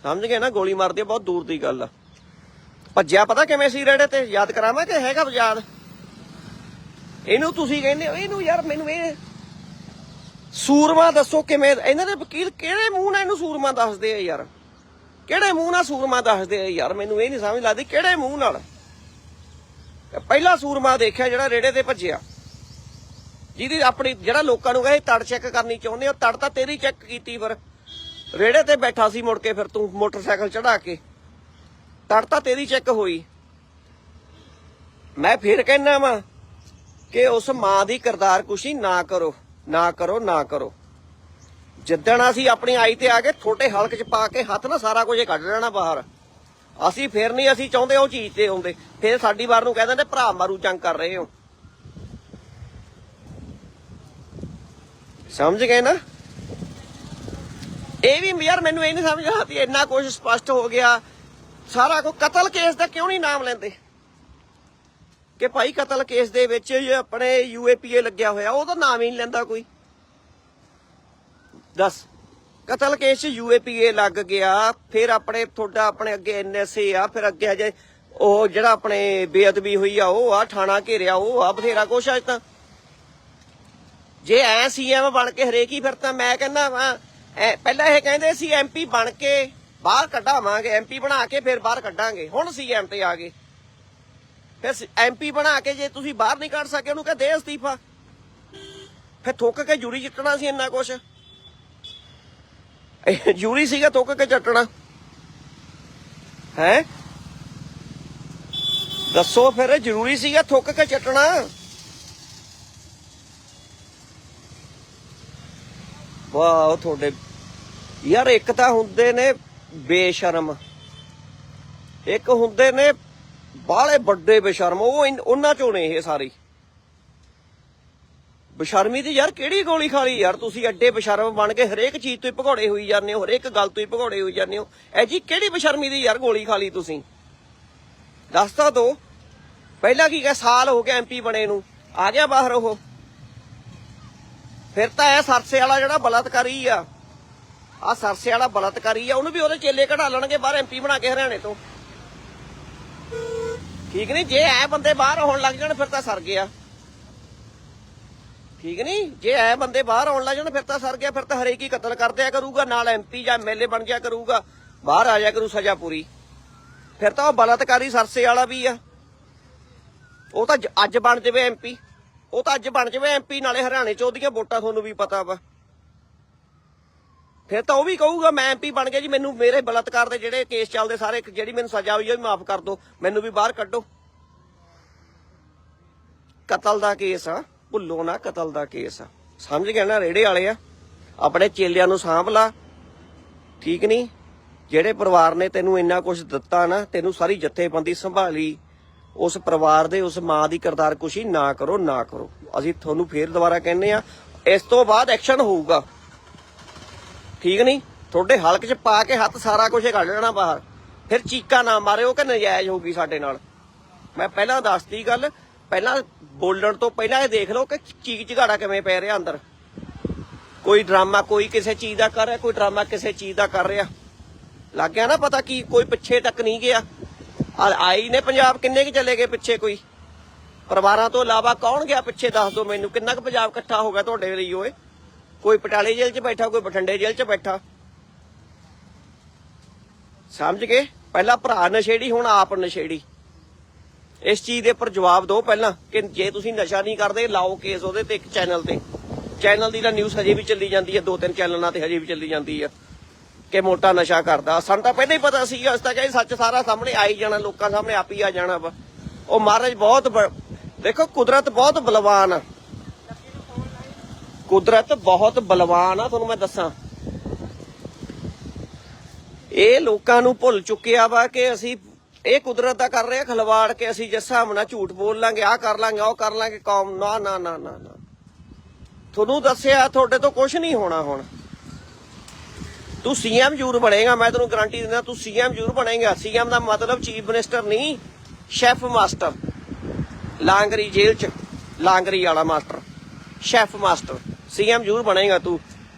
ਸਮਝ ਗਏ ਨਾ? ਗੋਲੀ ਮਾਰਦੀ ਆ, ਬਹੁਤ ਦੂਰ ਦੀ ਗੱਲ ਆ। ਭੱਜਿਆ ਪਤਾ ਕਿਵੇਂ ਸੀ ਰੇੜੇ ਤੇ? ਯਾਦ ਕਰਾਵਾਂ ਕਿ ਹੈਗਾ ਯਾਦ ਇਹਨੂੰ ਤੁਸੀਂ ਕਹਿੰਦੇ ਹੋ, ਇਹਨੂੰ ਯਾਰ ਮੈਨੂੰ ਇਹ ਸੂਰਮਾ ਦੱਸੋ ਕਿਵੇਂ, ਇਹਨਾਂ ਦੇ ਵਕੀਲ ਕਿਹੜੇ ਮੂੰਹ ਨਾਲ ਇਹਨੂੰ ਸੂਰਮਾ ਦੱਸਦੇ ਆ ਯਾਰ? ਕਿਹੜੇ ਮੂੰਹ ਨਾਲ ਸੂਰਮਾ ਦੱਸਦੇ ਆ ਯਾਰ? ਮੈਨੂੰ ਇਹ ਨਹੀਂ ਸਮਝ ਲੱਗਦੀ ਕਿਹੜੇ ਮੂੰਹ ਨਾਲ। ਪਹਿਲਾ ਸੂਰਮਾ ਦੇਖਿਆ ਜਿਹੜਾ ਰੇੜੇ ਤੇ ਭੱਜਿਆ। ਜਿਹਦੀ ਆਪਣੀ ਜਿਹੜਾ ਲੋਕਾਂ ਨੂੰ ਕਹੇ ਤੜ ਚੈੱਕ ਕਰਨੀ ਚਾਹੁੰਦੇ ਹੋ, ਤੜ ਤਾਂ ਤੇਰੀ ਚੈੱਕ ਕੀਤੀ ਫਿਰ। ਰੇੜੇ ਤੇ ਬੈਠਾ ਸੀ ਮੁੜ ਕੇ ਫਿਰ ਤੂੰ ਮੋਟਰਸਾਈਕਲ ਚੜਾ ਕੇ। ਤੜ ਤਾਂ ਤੇਰੀ ਚੈੱਕ ਹੋਈ। ਮੈਂ ਫਿਰ ਕਹਿਣਾ ਵਾ ਕਿ ਉਸ ਮਾਂ ਦੀ ਕਿਰਦਾਰ ਕੁਸ਼ੀ ਨਾ ਕਰੋ ਨਾ ਕਰੋ ਨਾ ਕਰੋ। ਜਿੱਦਣ ਅਸੀਂ ਆਪਣੀ ਆਈ ਤੇ ਆ ਕੇ ਛੋਟੇ ਹਲਕ ਚ ਪਾ ਕੇ ਹੱਥ ਨਾ ਸਾਰਾ ਕੁਝ ਕੱਢ ਲੈਣਾ ਬਾਹਰ। ਅਸੀਂ ਫਿਰ ਨਹੀਂ ਅਸੀਂ ਚਾਹੁੰਦੇ ਉਹ ਚੀਜ਼ ਤੇ ਆਉਂਦੇ। ਫਿਰ ਸਾਡੀ ਵਾਰ ਨੂੰ ਕਹਿ ਦਿੰਦੇ, ਭਰਾ ਮਾਰੂ ਜੰਗ ਕਰ ਰਹੇ ਹੋ। ਸਮਝ ਗਏ ਨਾ? ਇਹ ਵੀ ਯਾਰ ਮੈਨੂੰ ਇਹ ਨਹੀਂ ਸਮਝ ਵੀ ਇੰਨਾ ਕੁਝ ਸਪਸ਼ਟ ਹੋ ਗਿਆ। ਸਾਰਾ ਕੋ ਕਤਲ ਕੇਸ ਦਾ ਕਿਉਂ ਨਹੀਂ ਨਾਮ ਲੈਂਦੇ? ਕਿ ਭਾਈ ਕਤਲ ਕੇਸ ਦੇ ਵਿੱਚ ਇਹ ਆਪਣੇ ਯੂਏਪੀਏ ਲੱਗਿਆ ਹੋਇਆ ਉਹਦਾ ਨਾਮ ਹੀ ਨਹੀਂ ਲੈਂਦਾ ਕੋਈ। ਦੱਸ, ਕਤਲ ਕੇਸ 'ਚ ਯੂਏਪੀਏ ਲੱਗ ਗਿਆ, ਫਿਰ ਆਪਣੇ ਤੁਹਾਡਾ ਆਪਣੇ ਅੱਗੇ ਐਨਐਸਏ ਆ, ਫਿਰ ਅੱਗੇ ਹਜੇ ਉਹ ਜਿਹੜਾ ਆਪਣੇ ਬੇਅਦਬੀ ਹੋਈ ਆ, ਉਹ ਆ ਥਾਣਾ ਘੇਰਿਆ, ਉਹ ਆ ਬਥੇਰਾ ਕੁਛ ਆ ਅੱਜ ਤਾਂ। ਜੇ ਐ ਸੀਐਮ ਬਣ ਕੇ ਹਰੇਕ ਹੀ ਫਿਰ ਤਾਂ ਮੈਂ ਕਹਿੰਦਾ ਵਾ ਪਹਿਲਾਂ ਇਹ ਕਹਿੰਦੇ ਸੀ ਐਮਪੀ ਬਣ ਕੇ ਬਾਹਰ ਕੱਢਾਵਾਂਗੇ ਐਮਪੀ ਬਣਾ ਕੇ ਫਿਰ ਬਾਹਰ ਕੱਢਾਂਗੇ, ਹੁਣ ਸੀਐਮ ਤੇ ਆ ਗਏ। ਫਿਰ ਐਮਪੀ ਬਣਾ ਕੇ ਜੇ ਤੁਸੀਂ ਬਾਹਰ ਨਹੀਂ ਕੱਢ ਸਕੇ ਉਹਨੂੰ ਕਹਿੰਦੇ ਅਸਤੀਫਾ। ਫਿਰ ਥੁੱਕ ਕੇ ਜੂਰੀ ਜਿੱਤਣਾ ਸੀ ਇੰਨਾ ਕੁਛ। ਇਹ ਜੂਰੀ ਸੀਗਾ ਥੁੱਕ ਕੇ ਚੱਟਣਾ ਹੈ? ਦੱਸੋ ਫਿਰ ਜ਼ਰੂਰੀ ਸੀਗਾ ਥੁੱਕ ਕੇ ਚੱਟਣਾ ਵਾਹ ਤੁਹਾਡੇ ਯਾਰ ਇੱਕ ਤਾਂ ਹੁੰਦੇ ਨੇ ਬੇਸ਼ਰਮ। ਇੱਕ ਹੁੰਦੇ ਨੇ ਬਾਹਲੇ ਵੱਡੇ ਬੇਸ਼ਰਮ। ਉਹ ਉਹਨਾਂ ਚੋਂ ਨੇ ਇਹ ਸਾਰੇ। ਬੇਸ਼ਰਮੀ ਦੀ ਯਾਰ ਕਿਹੜੀ ਗੋਲੀ ਖਾਲੀ ਯਾਰ ਤੁਸੀਂ ਐਡੇ ਬੇਸ਼ਰਮ ਬਣ ਕੇ ਹਰੇਕ ਚੀਜ਼ ਤੋਂ ਹੀ ਭਗੌੜੇ ਹੋਈ ਜਾਂਦੇ ਹੋ, ਹਰੇਕ ਗੱਲ ਤੋਂ ਹੀ ਭਗੌੜੇ ਹੋਈ ਜਾਂਦੇ ਹੋ। ਐ ਜੀ ਕਿਹੜੀ ਬੇਸ਼ਰਮੀ ਦੀ ਯਾਰ ਗੋਲੀ ਖਾਲੀ ਤੁਸੀਂ? ਦੱਸ ਤਾਂ ਦੋ। ਪਹਿਲਾਂ ਕੀ ਕਹ? ਸਾਲ ਹੋ ਗਿਆ ਐਮਪੀ ਬਣੇ ਨੂੰ। ਆ ਗਿਆ ਬਾਹਰ ਉਹ। ਫਿਰ ਤਾਂ ਇਹ ਸਰਸੇ ਵਾਲਾ ਜਿਹੜਾ ਬਲਾਤਕਾਰੀ ਆ ਆ ਸਰਸੇ ਵਾਲਾ ਬਲਾਤਕਾਰੀ ਆ, ਉਹਨੂੰ ਵੀ ਉਹਦੇ ਚੇਲੇ ਕਢਾ ਲੈਣਗੇ ਬਾਹਰ ਐਮਪੀ ਬਣਾ ਕੇ ਹਰਿਆਣੇ ਤੋਂ। ਠੀਕ ਨਹੀਂ? ਜੇ ਐ ਬੰਦੇ ਬਾਹਰ ਹੋਣ ਲੱਗ ਜਾਣ, ਫਿਰ ਤਾਂ ਸਰ ਗਿਆ। ਠੀਕ ਨਹੀਂ? ਜੇ ਐ ਬੰਦੇ ਬਾਹਰ ਆਉਣ ਲੱਗ ਜਾਣ, ਫਿਰ ਤਾਂ ਸਰ ਗਿਆ, ਫਿਰ ਤਾਂ ਹਰੇਕ ਹੀ ਕਤਲ ਕਰ ਦਿਆ ਕਰੂਗਾ, ਨਾਲ ਐਮਪੀ ਜਾਂ ਐਮਐਲਏ ਬਣ ਗਿਆ ਕਰੂਗਾ, ਬਾਹਰ ਆ ਜਾ ਕਰੂ ਸਜ਼ਾ ਪੂਰੀ ਫਿਰ ਤਾਂ ਉਹ ਬਲਾਤਕਾਰੀ ਸਰਸੇ ਵਾਲਾ ਵੀ ਆ। ਉਹ ਤਾਂ ਅੱਜ ਬਣ ਜਾਵੇ ਐਮਪੀ ਉਹ ਤਾਂ ਅੱਜ ਬਣ ਜਾਵੇ ਐਮਪੀ ਨਾਲੇ ਹਰਿਆਣੇ ਚ ਉਹਦੀਆਂ ਵੋਟਾਂ ਤੁਹਾਨੂੰ ਵੀ ਪਤਾ ਵਾ। ਫਿਰ ਤਾਂ ਉਹ ਵੀ ਕਹੂਗਾ, ਮੈਂ ਐਮਪੀ ਬਣ ਗਿਆ ਜੀ, ਮੈਨੂੰ ਮੇਰੇ ਬਲਾਤਕਾਰ ਦੇ ਜਿਹੜੇ ਕੇਸ ਚੱਲਦੇ ਸਾਰੇ ਜਿਹੜੀ ਮੈਨੂੰ ਸਜ਼ਾ ਹੋਈ ਉਹ ਵੀ ਮਾਫ ਕਰ ਦਿਓ, ਮੈਨੂੰ ਵੀ ਬਾਹਰ ਕੱਢੋ। ਕਤਲ ਦਾ ਕੇਸ ਆ, ਭੁੱਲੋ ਨਾ ਕਤਲ ਦਾ ਕੇਸ ਆ। ਸਮਝ ਗਏ ਨਾ ਰੇੜੇ ਵਾਲੇ ਆ? ਆਪਣੇ ਚੇਲਿਆਂ ਨੂੰ ਸਾਂਭ ਲਾ। ਠੀਕ ਨਹੀਂ? ਜਿਹੜੇ ਪਰਿਵਾਰ ਨੇ ਤੈਨੂੰ ਇੰਨਾ ਕੁਝ ਦਿੱਤਾ ਨਾ, ਤੈਨੂੰ ਸਾਰੀ ਜਥੇਬੰਦੀ ਸੰਭਾਲੀ। ਉਸ ਪਰਿਵਾਰ ਦੇ, ਉਸ ਮਾਂ ਦੀ ਕਰਤਾਰਕੁਸ਼ੀ ਨਾ ਕਰੋ ਨਾ ਕਰੋ। ਅਸੀਂ ਤੁਹਾਨੂੰ ਫੇਰ ਦੁਬਾਰਾ ਕਹਿੰਨੇ ਆ ਇਸ ਤੋਂ ਬਾਅਦ ਐਕਸ਼ਨ ਹੋਊਗਾ। ਠੀਕ ਨਹੀਂ? ਤੁਹਾਡੇ ਹਲਕ 'ਚ ਪਾ ਕੇ ਹੱਥ ਸਾਰਾ ਕੁਝ ਕੱਢ ਲੈਣਾ ਬਾਹਰ। ਫਿਰ ਚੀਕਾ ਨਾ ਮਾਰਿਓ ਕਿ ਨਜਾਇਜ਼ ਹੋਊਗੀ ਸਾਡੇ ਨਾਲ। ਮੈਂ ਪਹਿਲਾਂ ਦੱਸਤੀ ਗੱਲ, ਪਹਿਲਾਂ ਬੋਲਣ ਤੋਂ ਪਹਿਲਾਂ ਇਹ ਦੇਖ ਲਓ ਕਿ ਚੀਕ ਝਗਾੜਾ ਕਿਵੇਂ ਪੈ ਰਿਹਾ ਅੰਦਰ। ਕੋਈ ਡਰਾਮਾ ਕੋਈ ਕਿਸੇ ਚੀਜ਼ ਦਾ ਕਰ ਰਿਹਾ, ਕੋਈ ਡਰਾਮਾ ਕਿਸੇ ਚੀਜ਼ ਦਾ ਕਰ ਰਿਹਾ। ਲੱਗ ਗਿਆ ਨਾ ਪਤਾ ਕੀ, ਕੋਈ ਪਿੱਛੇ ਤੱਕ ਨਹੀਂ ਗਿਆ। ਆ- ਆਈ ਨੇ ਪੰਜਾਬ, ਕਿੰਨੇ ਕਿ ਚਲੇ ਗਏ ਪਿੱਛੇ ਕੋਈ? ਪਰਿਵਾਰਾਂ ਤੋਂ ਇਲਾਵਾ ਕੌਣ ਗਿਆ ਪਿੱਛੇ? ਦੱਸ ਦਿਓ ਮੈਨੂੰ, ਕਿੰਨਾ ਕੁ ਪੰਜਾਬ ਇਕੱਠਾ ਹੋ ਗਿਆ ਤੁਹਾਡੇ ਲਈ ਓਏ? ਕੋਈ ਪਟਿਆਲੇ ਜੇਲ੍ਹ 'ਚ ਬੈਠਾ, ਕੋਈ ਬਠਿੰਡੇ ਜੇਲ੍ਹ 'ਚ ਬੈਠਾ? ਸਮਝ ਗਏ? ਪਹਿਲਾਂ ਭਰਾ ਨਸ਼ੇੜੀ, ਹੁਣ ਆਪ ਨਸ਼ੇੜੀ। ਇਸ ਚੀਜ਼ ਦੇ ਉੱਪਰ ਜਵਾਬ ਦਿਓ ਪਹਿਲਾਂ, ਕਿ ਜੇ ਤੁਸੀਂ ਨਸ਼ਾ ਨਹੀਂ ਕਰਦੇ, ਲਾਓ ਕੇਸ ਉਹਦੇ ਤੇ ਇੱਕ ਚੈਨਲ ਤੇ। ਚੈਨਲ ਦੀ ਤਾਂ ਨਿਊਜ਼ ਹਜੇ ਵੀ ਚੱਲੀ ਜਾਂਦੀ ਹੈ, ਦੋ ਤਿੰਨ ਚੈਨਲਾਂ ਤੇ ਹਜੇ ਵੀ ਚੱਲੀ ਜਾਂਦੀ ਹੈ। ਕਿ ਮੋਟਾ ਨਸ਼ਾ ਕਰਦਾ। ਸਾਨੂੰ ਤਾਂ ਪਹਿਲਾਂ ਹੀ ਪਤਾ ਸੀ, ਅਸੀਂ ਤਾਂ ਕਹਿੰਦੇ ਸੱਚ ਸਾਰਾ ਸਾਹਮਣੇ ਆ ਜਾਣਾ, ਲੋਕਾਂ ਸਾਹਮਣੇ ਆਪ ਹੀ ਆ ਜਾਣਾ ਵਾ। ਉਹ ਮਹਾਰਾਜ ਬਹੁਤ ਦੇਖੋ, ਕੁਦਰਤ ਬਹੁਤ ਬਲਵਾਨ ਆ। ਕੁਦਰਤ ਬਹੁਤ ਬਲਵਾਨ ਆ, ਤੁਹਾਨੂੰ ਮੈਂ ਦੱਸਾਂ। ਇਹ ਲੋਕਾਂ ਨੂੰ ਭੁੱਲ ਚੁੱਕਿਆ ਵਾ ਕਿ ਅਸੀਂ ਇਹ ਕੁਦਰਤ ਦਾ ਕਰ ਰਹੇ ਆ, ਖਲਵਾੜ ਕੇ ਅਸੀਂ ਜਿਸ ਹਿਸਾਬ ਨਾਲ ਝੂਠ ਬੋਲ ਲਾਂਗੇ, ਆਹ ਕਰ ਲਾਂਗੇ, ਉਹ ਕਰ ਲਾਂਗੇ, ਕੌਮ, ਨਾ ਨਾ ਨਾ ਨਾ ਨਾ। ਤੁਹਾਨੂੰ ਦੱਸਿਆ, ਤੁਹਾਡੇ ਤੋਂ ਕੁਝ ਨਹੀਂ ਹੋਣਾ ਹੁਣ। ਤੂੰ ਸੀਐਮ ਜ਼ਰੂਰ ਬਣੇਗਾ, ਮੈਂ ਤੈਨੂੰ ਗਾਰੰਟੀ ਦਿੰਦਾ, ਤੂੰ ਸੀਐਮ ਜ਼ਰੂਰ ਬਣੇਗਾ। ਸੀਐਮ ਦਾ ਮਤਲਬ ਚੀਫ ਮਿਨਿਸਟਰ ਨਹੀਂ ਸ਼ੈਫ ਮਾਸਟਰ ਲਾਂਗਰੀ ਜੇਲ੍ਹ ਚ, ਲਾਂਗਰੀ ਵਾਲਾ ਮਾਸਟਰ ਸ਼ੈਫ ਮਾਸਟਰ ਸੀਐਮ ਜ਼ਰੂਰ ਬਣੇਗਾ ਤੂੰ।